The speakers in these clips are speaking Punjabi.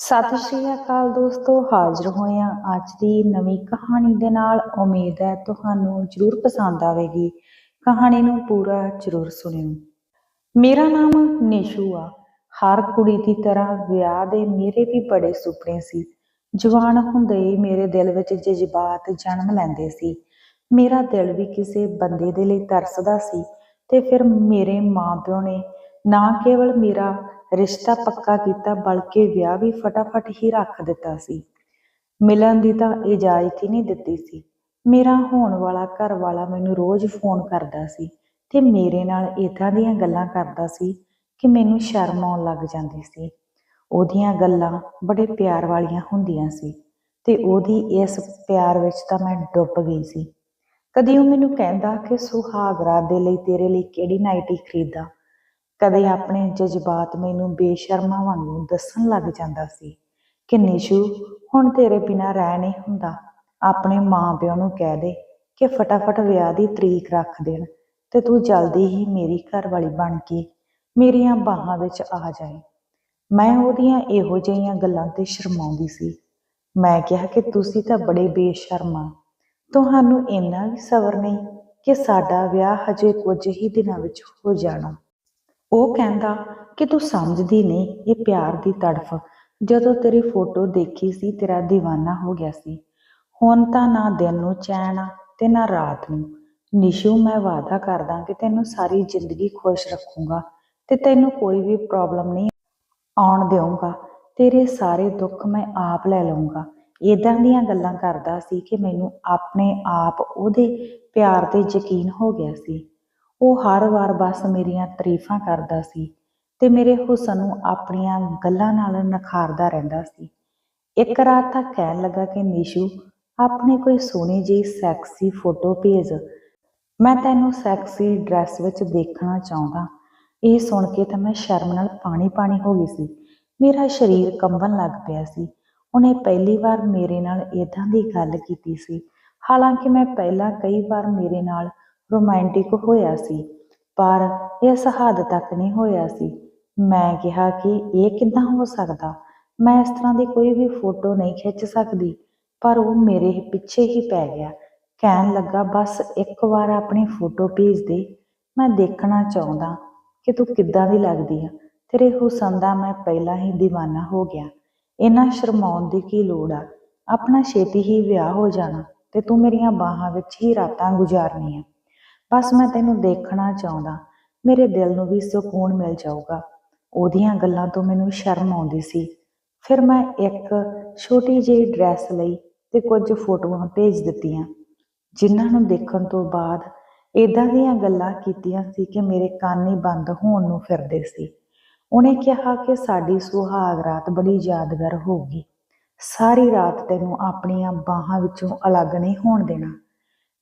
ਸਤਿ ਸ਼੍ਰੀ ਅਕਾਲ ਦੋਸਤੋ, ਹਾਜ਼ਰ ਹੋਏ ਹਾਂ ਅੱਜ ਦੀ ਨਵੀਂ ਕਹਾਣੀ ਦੇ ਨਾਲ ਉਮੀਦ ਹੈ ਤੁਹਾਨੂੰ ਜ਼ਰੂਰ ਪਸੰਦ ਆਵੇਗੀ। ਕਹਾਣੀ ਨੂੰ ਪੂਰਾ ਜ਼ਰੂਰ ਸੁਣਿਓ। ਮੇਰਾ ਨਾਮ ਨਿਸ਼ੂ ਆ। ਹਰ ਕੁੜੀ ਦੀ ਤਰ੍ਹਾਂ ਵਿਆਹ ਦੇ ਮੇਰੇ ਵੀ ਬੜੇ ਸੁਪਨੇ ਸੀ। ਜਵਾਨ ਹੁੰਦੇ ਹੀ ਮੇਰੇ ਦਿਲ ਵਿੱਚ ਜਜ਼ਬਾਤ ਜਨਮ ਲੈਂਦੇ ਸੀ। ਮੇਰਾ ਦਿਲ ਵੀ ਕਿਸੇ ਬੰਦੇ ਦੇ ਲਈ ਤਰਸਦਾ ਸੀ ਤੇ ਫਿਰ ਮੇਰੇ ਮਾਪਿਓ ਨੇ ਨਾ ਕੇਵਲ ਮੇਰਾ ਰਿਸ਼ਤਾ ਪੱਕਾ ਕੀਤਾ, ਬਲਕਿ ਵਿਆਹ ਵੀ ਫਟਾਫਟ ਹੀ ਰੱਖ ਦਿੱਤਾ ਸੀ। ਮਿਲਣ ਦੀ ਤਾਂ ਇਜਾਜ਼ਤ ਹੀ ਨਹੀਂ ਦਿੱਤੀ ਸੀ। ਮੇਰਾ ਹੋਣ ਵਾਲਾ ਘਰ ਵਾਲਾ ਮੈਨੂੰ ਰੋਜ਼ ਫੋਨ ਕਰਦਾ ਸੀ ਤੇ ਮੇਰੇ ਨਾਲ ਇਦਾਂ ਦੀਆਂ ਗੱਲਾਂ ਕਰਦਾ ਸੀ ਕਿ ਮੈਨੂੰ ਸ਼ਰਮ ਆਉਣ ਲੱਗ ਜਾਂਦੀ ਸੀ। ਉਹਦੀਆਂ ਗੱਲਾਂ ਬੜੇ ਪਿਆਰ ਵਾਲੀਆਂ ਹੁੰਦੀਆਂ ਸੀ ਤੇ ਉਹਦੀ ਇਸ ਪਿਆਰ ਵਿੱਚ ਤਾਂ ਮੈਂ ਡੁੱਬ ਗਈ ਸੀ। ਕਦੀ ਉਹ ਮੈਨੂੰ ਕਹਿੰਦਾ ਕਿ ਸੁਹਾਗਰਾ ਦੇ ਲਈ ਤੇਰੇ ਲਈ ਕਿਹੜੀ ਨਾਈਟੀ ਖਰੀਦਾਂ? ਕਦੇ ਆਪਣੇ ਜਜ਼ਬਾਤ ਮੈਨੂੰ ਬੇਸ਼ਰਮਾ ਵਾਂਗੂ ਦੱਸਣ ਲੱਗ ਜਾਂਦਾ ਸੀ ਕਿ ਨਿਸ਼ੂ, ਹੁਣ ਤੇਰੇ ਬਿਨਾਂ ਰਹਿ ਨਹੀਂ ਹੁੰਦਾ। ਆਪਣੇ ਮਾਂ-ਪਿਓ ਨੂੰ ਕਹਿ ਦੇ ਕਿ ਫਟਾਫਟ ਵਿਆਹ ਦੀ ਤਰੀਕ ਰੱਖ ਦੇਣ ਤੇ ਤੂੰ ਜਲਦੀ ਹੀ ਮੇਰੀ ਘਰਵਾਲੀ ਬਣ ਕੇ ਮੇਰੀਆਂ ਬਾਹਾਂ ਵਿੱਚ ਆ ਜਾਏ ਮੈਂ ਉਹਦੀਆਂ ਇਹੋ ਜਿਹੀਆਂ ਗੱਲਾਂ ਤੇ ਸ਼ਰਮਾਉਂਦੀ ਸੀ। ਮੈਂ ਕਿਹਾ ਕਿ ਤੁਸੀਂ ਤਾਂ ਬੜੇ ਬੇਸ਼ਰਮ ਆ। ਤੁਹਾਨੂੰ ਇੰਨਾ ਵੀ ਸਬਰ ਨਹੀਂ ਕਿ ਸਾਡਾ ਵਿਆਹ ਹਜੇ ਕੁਝ ਹੀ ਦਿਨਾਂ ਵਿੱਚ ਹੋ ਜਾਣਾ। ਉਹ ਕਹਿੰਦਾ ਕਿ ਤੂੰ ਸਮਝਦੀ ਨਹੀਂ ਇਹ ਪਿਆਰ ਦੀ ਤੜਫ। ਜਦੋਂ ਤੇਰੀ ਫੋਟੋ ਦੇਖੀ ਸੀ, ਤੇਰਾ دیਵਾਨਾ ਹੋ ਗਿਆ ਸੀ। ਹੁਣ ਤਾਂ ਨਾ ਦਿਨ ਨੂੰ ਚੈਨ ਆ ਤੇ ਨਾ ਰਾਤ ਨੂੰ। ਨਿਸ਼ੂ, ਮੈਂ ਵਾਅਦਾ ਕਰਦਾ ਕਿ ਤੈਨੂੰ ਸਾਰੀ ਜ਼ਿੰਦਗੀ ਖੁਸ਼ ਰੱਖੂੰਗਾ ਤੇ ਤੈਨੂੰ ਕੋਈ ਵੀ ਪ੍ਰੋਬਲਮ ਨਹੀਂ ਆਉਣ ਦੇਵਾਂਗਾ ਤੇਰੇ ਸਾਰੇ ਦੁੱਖ ਮੈਂ ਆਪ ਲੈ ਲਵਾਂਗਾ ਇਦਾਂ ਦੀਆਂ ਗੱਲਾਂ ਕਰਦਾ ਸੀ ਕਿ ਮੈਨੂੰ ਆਪਣੇ ਆਪ ਉਹਦੇ ਪਿਆਰ ਤੇ ਯਕੀਨ ਹੋ ਗਿਆ ਸੀ। ਉਹ ਹਰ ਵਾਰ ਬਸ ਮੇਰੀਆਂ ਤਾਰੀਫਾਂ ਕਰਦਾ ਸੀ ਤੇ ਮੇਰੇ ਹੁਸਨ ਨੂੰ ਆਪਣੀਆਂ ਗੱਲਾਂ ਨਾਲ ਨਖਾਰਦਾ ਰਹਿੰਦਾ ਸੀ। ਇੱਕ ਰਾਤ ਤਾਂ ਕਹਿਣ ਲੱਗਾ ਕਿ ਨੀਸ਼ੂ, ਆਪਣੇ ਕੋਈ ਸੋਹਣੀ ਜਿਹੀ ਸੈਕਸੀ ਫੋਟੋ ਭੇਜ। ਮੈਂ ਤੈਨੂੰ ਸੈਕਸੀ ਡਰੈਸ ਵਿੱਚ ਦੇਖਣਾ ਚਾਹੁੰਦਾ। ਇਹ ਸੁਣ ਕੇ ਤਾਂ ਮੈਂ ਸ਼ਰਮ ਨਾਲ ਪਾਣੀ ਪਾਣੀ ਹੋ ਗਈ ਸੀ। ਮੇਰਾ ਸਰੀਰ ਕੰਬਣ ਲੱਗ ਪਿਆ ਸੀ। ਉਹਨੇ ਪਹਿਲੀ ਵਾਰ ਮੇਰੇ ਨਾਲ ਇਦਾਂ ਦੀ ਗੱਲ ਕੀਤੀ ਸੀ। ਹਾਲਾਂਕਿ ਮੈਂ ਪਹਿਲਾਂ ਕਈ ਵਾਰ ਮੇਰੇ ਨਾਲ ਰੋਮਾਂਟਿਕ ਹੋਇਆ ਸੀ, ਪਰ ਇਸ ਹੱਦ ਤੱਕ ਨਹੀਂ ਹੋਇਆ ਸੀ। ਮੈਂ ਕਿਹਾ ਕਿ ਇਹ ਕਿੱਦਾਂ ਹੋ ਸਕਦਾ? ਮੈਂ ਇਸ ਤਰ੍ਹਾਂ ਦੀ ਕੋਈ ਵੀ ਫੋਟੋ ਨਹੀਂ ਖਿੱਚ ਸਕਦੀ, ਪਰ ਉਹ ਮੇਰੇ ਪਿੱਛੇ ਹੀ ਪੈ ਗਿਆ। ਕਹਿਣ ਲੱਗਾ, ਬਸ ਇੱਕ ਵਾਰ ਆਪਣੀ ਫੋਟੋ ਭੇਜ ਦੇ, ਮੈਂ ਦੇਖਣਾ ਚਾਹੁੰਦਾ ਕਿ ਤੂੰ ਕਿੱਦਾਂ ਦੀ ਲੱਗਦੀ ਆ। ਤੇਰੇ ਹੁਸਨ ਦਾ ਮੈਂ ਪਹਿਲਾਂ ਹੀ دیਵਾਨਾ ਹੋ ਗਿਆ। ਇਹਨਾਂ ਸ਼ਰਮਾਉਣ ਦੀ ਕੀ ਲੋੜ ਆ? ਆਪਣਾ ਛੇਤੀ ਹੀ ਵਿਆਹ ਹੋ ਜਾਣਾ ਤੇ ਤੂੰ ਮੇਰੀਆਂ ਬਾਹਾਂ ਵਿੱਚ ਹੀ ਰਾਤਾਂ ਗੁਜ਼ਾਰਨੀਆਂ। ਬਸ ਮੈਂ ਤੈਨੂੰ ਦੇਖਣਾ ਚਾਹੁੰਦਾ, ਮੇਰੇ ਦਿਲ ਨੂੰ ਵੀ ਸਕੂਨ ਮਿਲ ਜਾਊਗਾ। ਉਹਦੀਆਂ ਗੱਲਾਂ ਤੋਂ ਮੈਨੂੰ ਸ਼ਰਮ ਆਉਂਦੀ ਸੀ। ਫਿਰ ਮੈਂ ਇੱਕ ਛੋਟੀ ਜਿਹੀ ਡਰੈਸ ਲਈ ਤੇ ਕੁਝ ਫੋਟੋਆਂ ਭੇਜ ਦਿੱਤੀਆਂ। ਜਿਨ੍ਹਾਂ ਨੂੰ ਦੇਖਣ ਤੋਂ ਬਾਅਦ ਇਦਾਂ ਦੀਆਂ ਗੱਲਾਂ ਕੀਤੀਆਂ ਸੀ ਕਿ ਮੇਰੇ ਕੰਨ ਹੀ ਬੰਦ ਹੋਣ ਨੂੰ ਫਿਰਦੇ ਸੀ। ਉਹਨੇ ਕਿਹਾ ਕਿ ਸਾਡੀ ਸੁਹਾਗ ਰਾਤ ਬੜੀ ਯਾਦਗਾਰ ਹੋਊਗੀ। ਸਾਰੀ ਰਾਤ ਤੈਨੂੰ ਆਪਣੀਆਂ ਬਾਹਾਂ ਵਿੱਚੋਂ ਅਲੱਗ ਨਹੀਂ ਹੋਣ ਦੇਣਾ।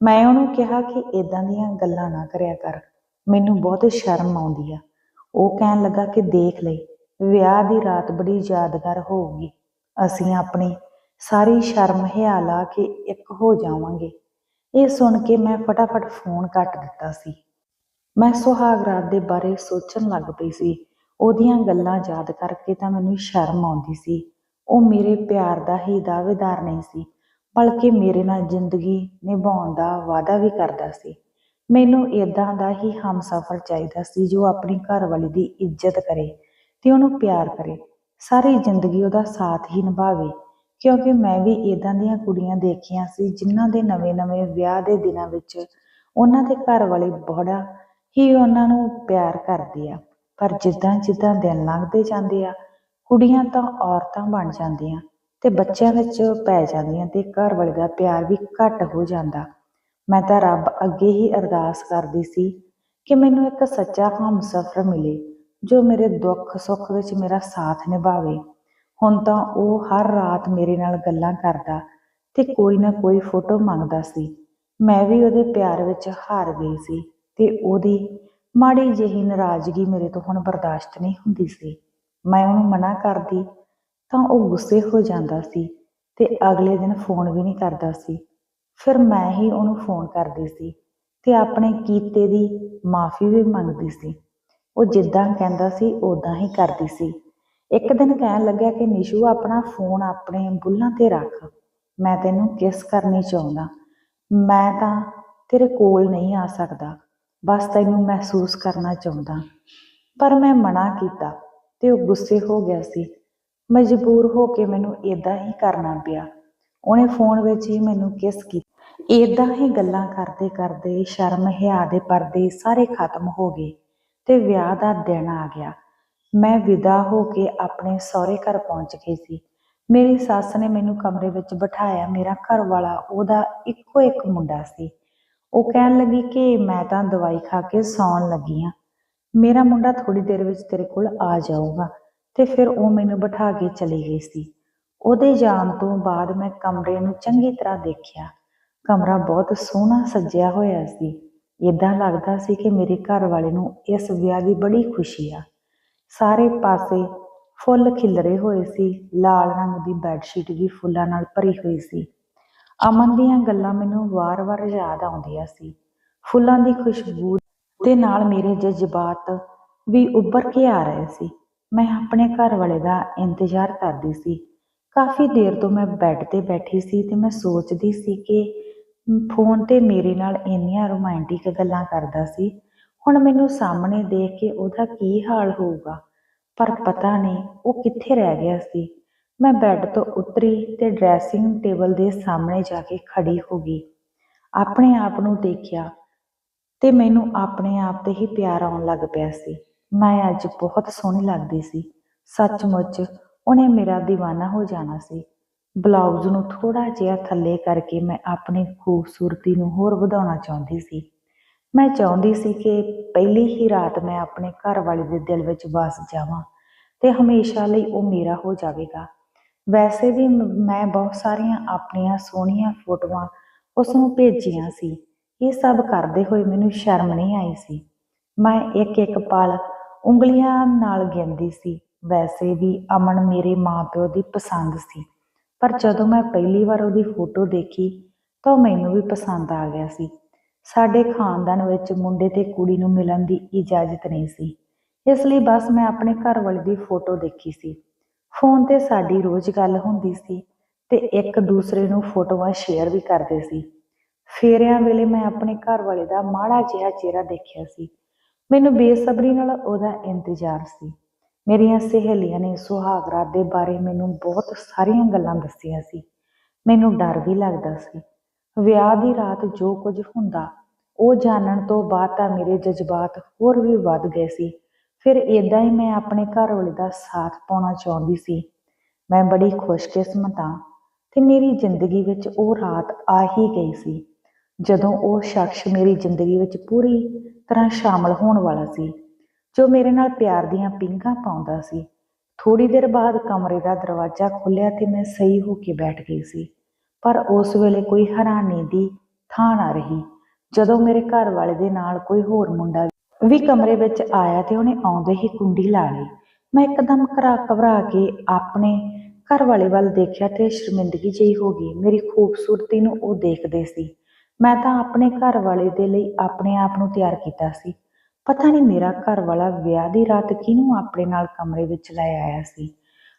ਮੈਂ ਉਹਨੂੰ ਕਿਹਾ ਕਿ ਇਦਾਂ ਦੀਆਂ ਗੱਲਾਂ ਨਾ ਕਰਿਆ ਕਰ। ਮੈਨੂੰ ਬਹੁਤ ਸ਼ਰਮ ਆਉਂਦੀ ਆ। ਉਹ ਕਹਿਣ ਲੱਗਾ ਕਿ ਦੇਖ ਲਈ ਵਿਆਹ ਦੀ ਰਾਤ ਬੜੀ ਯਾਦਗਾਰ ਹੋਊਗੀ। ਅਸੀਂ ਆਪਣੀ ਸਾਰੀ ਸ਼ਰਮ ਹਿਆ ਲਾ ਕੇ ਇੱਕ ਹੋ ਜਾਵਾਂਗੇ। ਇਹ ਸੁਣ ਕੇ ਮੈਂ ਫਟਾਫਟ ਫੋਨ ਕੱਟ ਦਿੱਤਾ ਸੀ। ਮੈਂ ਸੁਹਾਗ ਰਾਤ ਦੇ ਬਾਰੇ ਸੋਚਣ ਲੱਗ ਪਈ ਸੀ। ਉਹਦੀਆਂ ਗੱਲਾਂ ਯਾਦ ਕਰਕੇ ਤਾਂ ਮੈਨੂੰ ਸ਼ਰਮ ਆਉਂਦੀ ਸੀ। ਉਹ ਮੇਰੇ ਪਿਆਰ ਦਾ ਹੀ ਦਾਅਵੇਦਾਰ ਨਹੀਂ ਸੀ। ਬਲਕਿ ਮੇਰੇ ਨਾਲ ਜ਼ਿੰਦਗੀ ਨਿਭਾਉਣ ਦਾ ਵਾਅਦਾ ਵੀ ਕਰਦਾ ਸੀ। ਮੈਨੂੰ ਇਦਾਂ ਦਾ ਹੀ ਹਮਸਫਰ ਚਾਹੀਦਾ ਸੀ ਜੋ ਆਪਣੀ ਘਰਵਾਲੀ ਦੀ ਇੱਜ਼ਤ ਕਰੇ ਤੇ ਉਹਨੂੰ ਪਿਆਰ ਕਰੇ। ਸਾਰੀ ਜ਼ਿੰਦਗੀ ਉਹਦਾ ਸਾਥ ਹੀ ਨਿਭਾਵੇ, ਕਿਉਂਕਿ ਮੈਂ ਵੀ ਇਦਾਂ ਦੀਆਂ ਕੁੜੀਆਂ ਦੇਖੀਆਂ ਸੀ ਜਿਨ੍ਹਾਂ ਦੇ ਨਵੇਂ-ਨਵੇਂ ਵਿਆਹ ਦੇ ਦਿਨਾਂ ਵਿੱਚ ਉਹਨਾਂ ਦੇ ਘਰ ਵਾਲੇ ਬੜਾ ਹੀ ਉਹਨਾਂ ਨੂੰ ਪਿਆਰ ਕਰਦੇ ਆ। ਪਰ ਜਿੱਦਾਂ ਜਿੱਦਾਂ ਦਿਨ ਲੰਘਦੇ ਜਾਂਦੇ ਆ, ਕੁੜੀਆਂ ਤਾਂ ਔਰਤਾਂ ਬਣ ਜਾਂਦੀਆਂ। ਤੇ ਬੱਚਿਆਂ ਵਿੱਚ ਪੈ ਜਾਂਦੀਆਂ ਤੇ ਘਰ ਵਾਲੇ ਦਾ ਪਿਆਰ ਵੀ ਘੱਟ ਹੋ ਜਾਂਦਾ। ਮੈਂ ਤਾਂ ਰੱਬ ਅੱਗੇ ਹੀ ਅਰਦਾਸ ਕਰਦੀ ਸੀ ਕਿ ਮੈਨੂੰ ਇੱਕ ਸੱਚਾ ਹਮਸਫਰ ਮਿਲੇ, ਜੋ ਮੇਰੇ ਦੁੱਖ ਸੁੱਖ ਵਿੱਚ ਮੇਰਾ ਸਾਥ ਨਿਭਾਵੇ। ਹੁਣ ਤਾਂ ਉਹ ਹਰ ਰਾਤ ਮੇਰੇ ਨਾਲ ਗੱਲਾਂ ਕਰਦਾ ਤੇ ਕੋਈ ਨਾ ਕੋਈ ਫੋਟੋ ਮੰਗਦਾ ਸੀ। ਮੈਂ ਵੀ ਉਹਦੇ ਪਿਆਰ ਵਿੱਚ ਹਾਰ ਗਈ ਸੀ ਤੇ ਉਹਦੀ ਮਾੜੀ ਜਿਹੀ ਨਾਰਾਜ਼ਗੀ ਮੇਰੇ ਤੋਂ ਹੁਣ ਬਰਦਾਸ਼ਤ ਨਹੀਂ ਹੁੰਦੀ ਸੀ। ਮੈਂ ਉਹਨੂੰ ਮਨਾ ਕਰਦੀ ਤਾਂ ਉਹ ਗੁੱਸੇ ਹੋ ਜਾਂਦਾ ਸੀ ਤੇ ਅਗਲੇ ਦਿਨ ਫੋਨ ਵੀ ਨਹੀਂ ਕਰਦਾ ਸੀ। ਫਿਰ ਮੈਂ ਹੀ ਉਹਨੂੰ ਫੋਨ ਕਰਦੀ ਸੀ ਤੇ ਆਪਣੇ ਕੀਤੇ ਦੀ ਮਾਫੀ ਵੀ ਮੰਗਦੀ ਸੀ। ਉਹ ਜਿੱਦਾਂ ਕਹਿੰਦਾ ਸੀ ਉਦਾਂ ਹੀ ਕਰਦੀ ਸੀ। ਇੱਕ ਦਿਨ ਕਹਿਣ ਲੱਗਿਆ ਕਿ ਨਿਸ਼ੂ ਆਪਣਾ ਫੋਨ ਆਪਣੇ ਬੁੱਲਾਂ ਤੇ ਰੱਖ। ਮੈਂ ਤੈਨੂੰ ਕਿਸ ਕਰਨੀ ਚਾਹੁੰਦਾ? ਮੈਂ ਤਾਂ ਤੇਰੇ ਕੋਲ ਨਹੀਂ ਆ ਸਕਦਾ। ਬਸ ਤੈਨੂੰ ਮਹਿਸੂਸ ਕਰਨਾ ਚਾਹੁੰਦਾ। ਪਰ ਮੈਂ ਮਨਾ ਕੀਤਾ ਤੇ ਉਹ ਗੁੱਸੇ ਹੋ ਗਿਆ ਸੀ। ਮਜਬੂਰ ਹੋ ਕੇ ਮੈਨੂੰ ਇਦਾਂ ਹੀ ਕਰਨਾ ਪਿਆ। ਉਹਨੇ ਫੋਨ ਵਿੱਚ ਹੀ ਮੈਨੂੰ ਕਿਸ ਕੀਤਾ ਇਦਾਂ ਹੀ ਗੱਲਾਂ ਕਰਦੇ ਕਰਦੇ ਸ਼ਰਮ ਹਿਆ ਦੇ ਪਰਦੇ ਸਾਰੇ ਖਤਮ ਹੋ ਗਏ ਤੇ ਵਿਆਹ ਦਾ ਦਿਨ ਆ ਗਿਆ। ਮੈਂ ਵਿਦਾ ਹੋ ਕੇ ਆਪਣੇ ਸਹੁਰੇ ਘਰ ਪਹੁੰਚ ਗਈ ਸੀ। ਮੇਰੀ ਸੱਸ ਨੇ ਮੈਨੂੰ ਕਮਰੇ ਵਿੱਚ ਬਿਠਾਇਆ। ਮੇਰਾ ਘਰ ਵਾਲਾ ਉਹਦਾ ਇੱਕੋ ਇੱਕ ਮੁੰਡਾ ਸੀ। ਉਹ ਕਹਿਣ ਲੱਗੀ ਕਿ ਮੈਂ ਤਾਂ ਦਵਾਈ ਖਾ ਕੇ ਸੌਣ ਲੱਗੀ ਆ ਮੇਰਾ ਮੁੰਡਾ ਥੋੜੀ ਦੇਰ ਵਿੱਚ ਤੇਰੇ ਕੋਲ ਆ ਜਾਊਗਾ। ਤੇ ਫਿਰ ਉਹ ਮੈਨੂੰ ਬਿਠਾ ਕੇ ਚਲੀ ਗਈ ਸੀ। ਉਹਦੇ ਜਾਣ ਤੋਂ ਬਾਅਦ ਮੈਂ ਕਮਰੇ ਨੂੰ ਚੰਗੀ ਤਰ੍ਹਾਂ ਦੇਖਿਆ। ਕਮਰਾ ਬਹੁਤ ਸੋਹਣਾ ਸੱਜਿਆ ਹੋਇਆ ਸੀ। ਇਦਾਂ ਲੱਗਦਾ ਸੀ ਕਿ ਮੇਰੇ ਘਰ ਵਾਲੇ ਨੂੰ ਇਸ ਵਿਆਹ ਦੀ ਬੜੀ ਖੁਸ਼ੀ ਆ। ਸਾਰੇ ਪਾਸੇ ਫੁੱਲ ਖਿਲਰੇ ਹੋਏ ਸੀ। ਲਾਲ ਰੰਗ ਦੀ ਬੈੱਡਸ਼ੀਟ ਵੀ ਫੁੱਲਾਂ ਨਾਲ ਭਰੀ ਹੋਈ ਸੀ। ਅਮਨ ਦੀਆਂ ਗੱਲਾਂ ਮੈਨੂੰ ਵਾਰ-ਵਾਰ ਯਾਦ ਆਉਂਦੀਆਂ ਸੀ। ਫੁੱਲਾਂ ਦੀ ਖੁਸ਼ਬੂ ਦੇ ਨਾਲ ਮੇਰੇ ਜਜ਼ਬਾਤ ਵੀ ਉੱਭਰ ਕੇ ਆ ਰਹੇ ਸੀ। ਮੈਂ ਆਪਣੇ ਘਰ ਵਾਲੇ ਦਾ ਇੰਤਜ਼ਾਰ ਕਰਦੀ ਸੀ। ਕਾਫੀ ਦੇਰ ਤੋਂ ਮੈਂ ਬੈੱਡ ਤੇ ਬੈਠੀ ਸੀ ਤੇ ਮੈਂ ਸੋਚਦੀ ਸੀ ਕਿ ਫੋਨ ਤੇ ਮੇਰੇ ਨਾਲ ਇੰਨੀਆਂ ਰੋਮਾਂਟਿਕ ਗੱਲਾਂ ਕਰਦਾ ਸੀ। ਹੁਣ ਮੈਨੂੰ ਸਾਹਮਣੇ ਦੇਖ ਕੇ ਉਹਦਾ ਕੀ ਹਾਲ ਹੋਊਗਾ, ਪਰ ਪਤਾ ਨਹੀਂ ਉਹ ਕਿੱਥੇ ਰਹਿ ਗਿਆ ਸੀ। ਮੈਂ ਬੈੱਡ ਤੋਂ ਉਤਰੀ ਤੇ ਡਰੈਸਿੰਗ ਟੇਬਲ ਦੇ ਸਾਹਮਣੇ ਜਾ ਕੇ ਖੜੀ ਹੋ ਗਈ। ਆਪਣੇ ਆਪ ਨੂੰ ਦੇਖਿਆ ਤੇ ਮੈਨੂੰ ਆਪਣੇ ਆਪ ਤੇ ਹੀ ਪਿਆਰ ਆਉਣ ਲੱਗ ਪਿਆ ਸੀ। ਮੈਂ ਅੱਜ ਬਹੁਤ ਸੋਹਣੀ ਲੱਗਦੀ ਸੀ। ਸੱਚਮੁੱਚ ਉਹਨੇ ਮੇਰਾ دیਵਾਨਾ ਹੋ ਜਾਣਾ ਸੀ। ਬਲਾਊਜ਼ ਨੂੰ ਥੋੜਾ ਜਿਹਾ ਥੱਲੇ ਕਰਕੇ ਮੈਂ ਆਪਣੀ ਖੂਬਸੂਰਤੀ ਨੂੰ ਹੋਰ ਵਧਾਉਣਾ ਚਾਹੁੰਦੀ ਸੀ। ਮੈਂ ਚਾਹੁੰਦੀ ਸੀ ਕਿ ਪਹਿਲੀ ਹੀ ਰਾਤ ਮੈਂ ਆਪਣੇ ਘਰ ਵਾਲੇ ਦੇ ਦਿਲ ਵਿੱਚ ਵਸ ਜਾਵਾਂ ਤੇ ਹਮੇਸ਼ਾ ਲਈ ਉਹ ਮੇਰਾ ਹੋ ਜਾਵੇਗਾ। ਵੈਸੇ ਵੀ ਮੈਂ ਬਹੁਤ ਸਾਰੀਆਂ ਆਪਣੀਆਂ ਸੋਹਣੀਆਂ ਫੋਟੋਆਂ ਉਸ ਨੂੰ ਭੇਜੀਆਂ ਸੀ। ਇਹ ਸਭ ਕਰਦੇ ਹੋਏ ਮੈਨੂੰ ਸ਼ਰਮ ਨਹੀਂ ਆਈ ਸੀ। ਮੈਂ ਇੱਕ ਇੱਕ ਪਲ ਉਂਗਲੀਆਂ ਨਾਲ ਗਿਣਦੀ ਸੀ। ਵੈਸੇ ਵੀ ਅਮਨ ਮੇਰੇ ਮਾਪਿਓ ਦੀ ਪਸੰਦ ਸੀ। ਪਰ ਜਦੋਂ ਮੈਂ ਪਹਿਲੀ ਵਾਰ ਉਹਦੀ ਫੋਟੋ ਦੇਖੀ, ਤਾਂ ਉਹ ਮੈਨੂੰ ਵੀ ਪਸੰਦ ਆ ਗਿਆ ਸੀ। ਸਾਡੇ ਖਾਨਦਾਨ ਵਿੱਚ ਮੁੰਡੇ ਤੇ ਕੁੜੀ ਨੂੰ ਮਿਲਣ ਦੀ ਇਜਾਜ਼ਤ ਨਹੀਂ ਸੀ। ਇਸ ਲਈ ਬਸ ਮੈਂ ਆਪਣੇ ਘਰ ਵਾਲੇ ਦੀ ਫੋਟੋ ਦੇਖੀ ਸੀ। ਫੋਨ ਤੇ ਸਾਡੀ ਰੋਜ਼ ਗੱਲ ਹੁੰਦੀ ਸੀ ਤੇ ਇੱਕ ਦੂਸਰੇ ਨੂੰ ਫੋਟੋਆਂ ਸ਼ੇਅਰ ਵੀ ਕਰਦੇ ਸੀ। ਫੇਰਿਆਂ ਵੇਲੇ ਮੈਂ ਆਪਣੇ ਘਰ ਵਾਲੇ ਦਾ ਮਾੜਾ ਜਿਹਾ ਚਿਹਰਾ ਦੇਖਿਆ ਸੀ। ਮੈਨੂੰ ਬੇਸਬਰੀ ਨਾਲ ਉਹਦਾ ਇੰਤਜ਼ਾਰ ਸੀ। ਮੇਰੀਆਂ ਸਹੇਲੀਆਂ ਨੇ ਸੁਹਾਗ ਰਾਤ ਦੇ ਬਾਰੇ ਮੈਨੂੰ ਬਹੁਤ ਸਾਰੀਆਂ ਗੱਲਾਂ ਦੱਸੀਆਂ ਸੀ। ਮੈਨੂੰ ਡਰ ਵੀ ਲੱਗਦਾ ਸੀ। ਵਿਆਹ ਦੀ ਰਾਤ ਜੋ ਕੁਝ ਹੁੰਦਾ, ਉਹ ਜਾਣਨ ਤੋਂ ਬਾਅਦ ਤਾਂ ਮੇਰੇ ਜਜ਼ਬਾਤ ਹੋਰ ਵੀ ਵੱਧ ਗਏ ਸੀ। ਫਿਰ ਇਦਾਂ ਹੀ ਮੈਂ ਆਪਣੇ ਘਰ ਵਾਲੇ ਦਾ ਸਾਥ ਪਾਉਣਾ ਚਾਹੁੰਦੀ ਸੀ। ਮੈਂ ਬੜੀ ਖੁਸ਼ਕਿਸਮਤ ਹਾਂ ਤੇ ਮੇਰੀ ਜ਼ਿੰਦਗੀ ਵਿੱਚ ਉਹ ਰਾਤ ਆ ਹੀ ਗਈ ਸੀ। ਜਦੋਂ ਉਹ ਸ਼ਖਸ ਮੇਰੀ ਜ਼ਿੰਦਗੀ ਵਿੱਚ ਪੂਰੀ ਤਰ੍ਹਾਂ ਸ਼ਾਮਲ ਹੋਣ ਵਾਲਾ ਸੀ, ਜੋ ਮੇਰੇ ਨਾਲ ਪਿਆਰ ਦੀਆਂ ਪਿੰਗਾਂ ਪਾਉਂਦਾ ਸੀ। ਥੋੜੀ ਦੇਰ ਬਾਅਦ ਕਮਰੇ ਦਾ ਦਰਵਾਜ਼ਾ ਖੁੱਲਿਆ ਤੇ ਮੈਂ ਸਹੀ ਹੋ ਕੇ ਬੈਠ ਗਈ ਸੀ, ਪਰ ਉਸ ਵੇਲੇ ਕੋਈ ਹੈਰਾਨੀ ਦੀ ਥਾਂ ਨਾ ਰਹੀ। ਜਦੋਂ ਮੇਰੇ ਘਰ ਵਾਲੇ ਦੇ ਨਾਲ ਕੋਈ ਹੋਰ ਮੁੰਡਾ ਵੀ ਕਮਰੇ ਵਿੱਚ ਆਇਆ ਤੇ ਉਹਨੇ ਆਉਂਦੇ ਹੀ ਕੁੰਡੀ ਲਾ ਲਈ। ਮੈਂ ਇੱਕਦਮ ਘਰਾ ਘਬਰਾ ਕੇ ਆਪਣੇ ਘਰ ਵਾਲੇ ਵੱਲ ਦੇਖਿਆ ਤੇ ਸ਼ਰਮਿੰਦਗੀ ਜਿਹੀ ਹੋ ਗਈ। ਮੇਰੀ ਖੂਬਸੂਰਤੀ ਨੂੰ ਉਹ ਦੇਖਦੇ ਸੀ। ਮੈਂ ਤਾਂ ਆਪਣੇ ਘਰ ਵਾਲੇ ਦੇ ਲਈ ਆਪਣੇ ਆਪ ਨੂੰ ਤਿਆਰ ਕੀਤਾ ਸੀ। ਪਤਾ ਨਹੀਂ ਮੇਰਾ ਘਰ ਵਾਲਾ ਵਿਆਹ ਦੀ ਰਾਤ ਕਿਹਨੂੰ ਆਪਣੇ ਨਾਲ ਕਮਰੇ ਵਿੱਚ ਲੈ ਆਇਆ ਸੀ।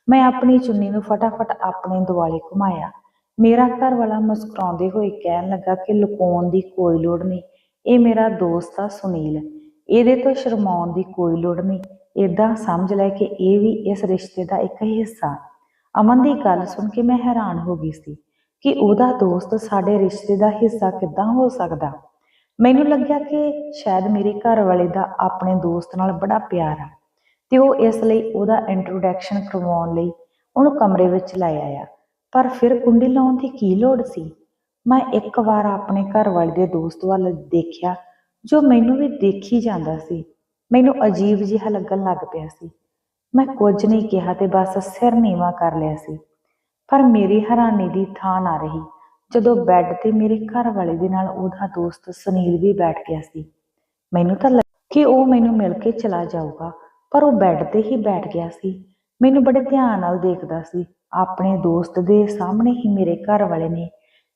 ਮੈਂ ਆਪਣੀ ਚੁੰਨੀ ਨੂੰ ਫਟਾਫਟ ਆਪਣੇ ਦੁਆਲੇ ਘੁਮਾਇਆ। ਮੇਰਾ ਘਰ ਵਾਲਾ ਮੁਸਕਰਾਉਂਦੇ ਹੋਏ ਕਹਿਣ ਲੱਗਾ ਕਿ ਲੁਕਾਉਣ ਦੀ ਕੋਈ ਲੋੜ ਨਹੀਂ, ਇਹ ਮੇਰਾ ਦੋਸਤ ਆ ਸੁਨੀਲ। ਇਹਦੇ ਤੋਂ ਸ਼ਰਮਾਉਣ ਦੀ ਕੋਈ ਲੋੜ ਨਹੀਂ, ਏਦਾਂ ਸਮਝ ਲੈ ਕਿ ਇਹ ਵੀ ਇਸ ਰਿਸ਼ਤੇ ਦਾ ਇੱਕ ਹਿੱਸਾ। ਅਮਨ ਦੀ ਗੱਲ ਸੁਣ ਕੇ ਮੈਂ ਹੈਰਾਨ ਹੋ ਗਈ ਸੀ। ਕਿ ਉਹਦਾ ਦੋਸਤ ਸਾਡੇ ਰਿਸ਼ਤੇ ਦਾ ਹਿੱਸਾ ਕਿੱਦਾਂ ਹੋ ਸਕਦਾ? ਮੈਨੂੰ ਲੱਗਿਆ ਕਿ ਸ਼ਾਇਦ ਮੇਰੇ ਘਰ ਵਾਲੇ ਦਾ ਆਪਣੇ ਦੋਸਤ ਨਾਲ ਬੜਾ ਪਿਆਰ ਆ ਤੇ ਉਹ ਇਸ ਲਈ ਉਹਦਾ ਇੰਟਰੋਡਕਸ਼ਨ ਕਰਵਾਉਣ ਲਈ ਉਹਨੂੰ ਕਮਰੇ ਵਿੱਚ ਲੈ ਆਇਆ। ਪਰ ਫਿਰ ਕੁੰਡੀ ਲਾਉਣ ਦੀ ਕੀ ਲੋੜ ਸੀ? ਮੈਂ ਇੱਕ ਵਾਰ ਆਪਣੇ ਘਰ ਵਾਲੇ ਦੇ ਦੋਸਤ ਵੱਲ ਦੇਖਿਆ, ਜੋ ਮੈਨੂੰ ਵੀ ਦੇਖੀ ਜਾਂਦਾ ਸੀ। ਮੈਨੂੰ ਅਜੀਬ ਜਿਹਾ ਲੱਗਣ ਲੱਗ ਪਿਆ ਸੀ। ਮੈਂ ਕੁਝ ਨਹੀਂ ਕਿਹਾ ਤੇ ਬਸ ਸਿਰ ਨੀਵਾ ਕਰ ਲਿਆ ਸੀ। ਪਰ ਮੇਰੀ ਹੈਰਾਨੀ ਦੀ ਥਾਂ ਨਾ ਰਹੀ। ਜਦੋਂ ਬੈੱਡ ਤੇ ਮੇਰੇ ਘਰ ਵਾਲੇ ਦੇ ਨਾਲ ਉਹਦਾ ਦੋਸਤ ਸੁਨੀਲ ਵੀ ਬੈਠ ਗਿਆ ਸੀ, ਮੈਨੂੰ ਤਾਂ ਲੱਗਾ ਕਿ ਉਹ ਮੈਨੂੰ ਮਿਲ ਕੇ ਚਲਾ ਜਾਊਗਾ, ਪਰ ਉਹ ਬੈੱਡ ਤੇ ਹੀ ਬੈਠ ਗਿਆ ਸੀ। ਮੈਨੂੰ ਬੜੇ ਧਿਆਨ ਨਾਲ ਦੇਖਦਾ ਸੀ, ਆਪਣੇ ਦੋਸਤ ਦੇ ਸਾਹਮਣੇ ਹੀ ਮੇਰੇ ਘਰ ਵਾਲੇ ਨੇ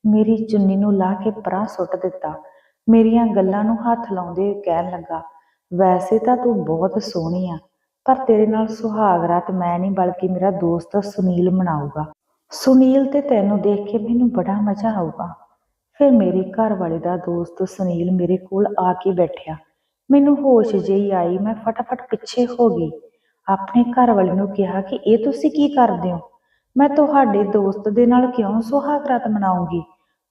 ਮੇਰੀ ਚੁੰਨੀ ਨੂੰ ਲਾ ਕੇ ਪਰਾਂ ਸੁੱਟ ਦਿੱਤਾ। ਮੇਰੀਆਂ ਗੱਲਾਂ ਨੂੰ ਹੱਥ ਲਾਉਂਦੇ ਕਹਿਣ ਲੱਗਾ, ਵੈਸੇ ਤਾਂ ਤੂੰ ਬਹੁਤ ਸੋਹਣੀ ਆ, ਪਰ ਤੇਰੇ ਨਾਲ ਸੁਹਾਗ ਰਾਤ ਮੈਂ ਨਹੀਂ, ਬਲਕਿ ਮੇਰਾ ਦੋਸਤ ਸੁਨੀਲ ਮਨਾਊਗਾ। ਸੁਨੀਲ ਤੇ ਤੈਨੂੰ ਦੇਖ ਕੇ ਮੈਨੂੰ ਬੜਾ ਮਜ਼ਾ ਆਊਗਾ। ਫਿਰ ਮੇਰੇ ਘਰ ਵਾਲੇ ਦਾ ਦੋਸਤ ਸੁਨੀਲ ਮੇਰੇ ਕੋਲ ਆ ਕੇ ਬੈਠਿਆ। ਮੈਨੂੰ ਹੋਸ਼ ਜਿਹੀ ਆਈ, ਮੈਂ ਫਟਾਫਟ ਪਿੱਛੇ ਹੋ ਗਈ। ਆਪਣੇ ਘਰ ਵਾਲੇ ਨੂੰ ਕਿਹਾ ਕਿ ਇਹ ਤੁਸੀਂ ਕੀ ਕਰਦੇ ਹੋ? ਮੈਂ ਤੁਹਾਡੇ ਦੋਸਤ ਦੇ ਨਾਲ ਕਿਉਂ ਸੁਹਾਗ ਰਾਤ ਮਨਾਉਂਗੀ?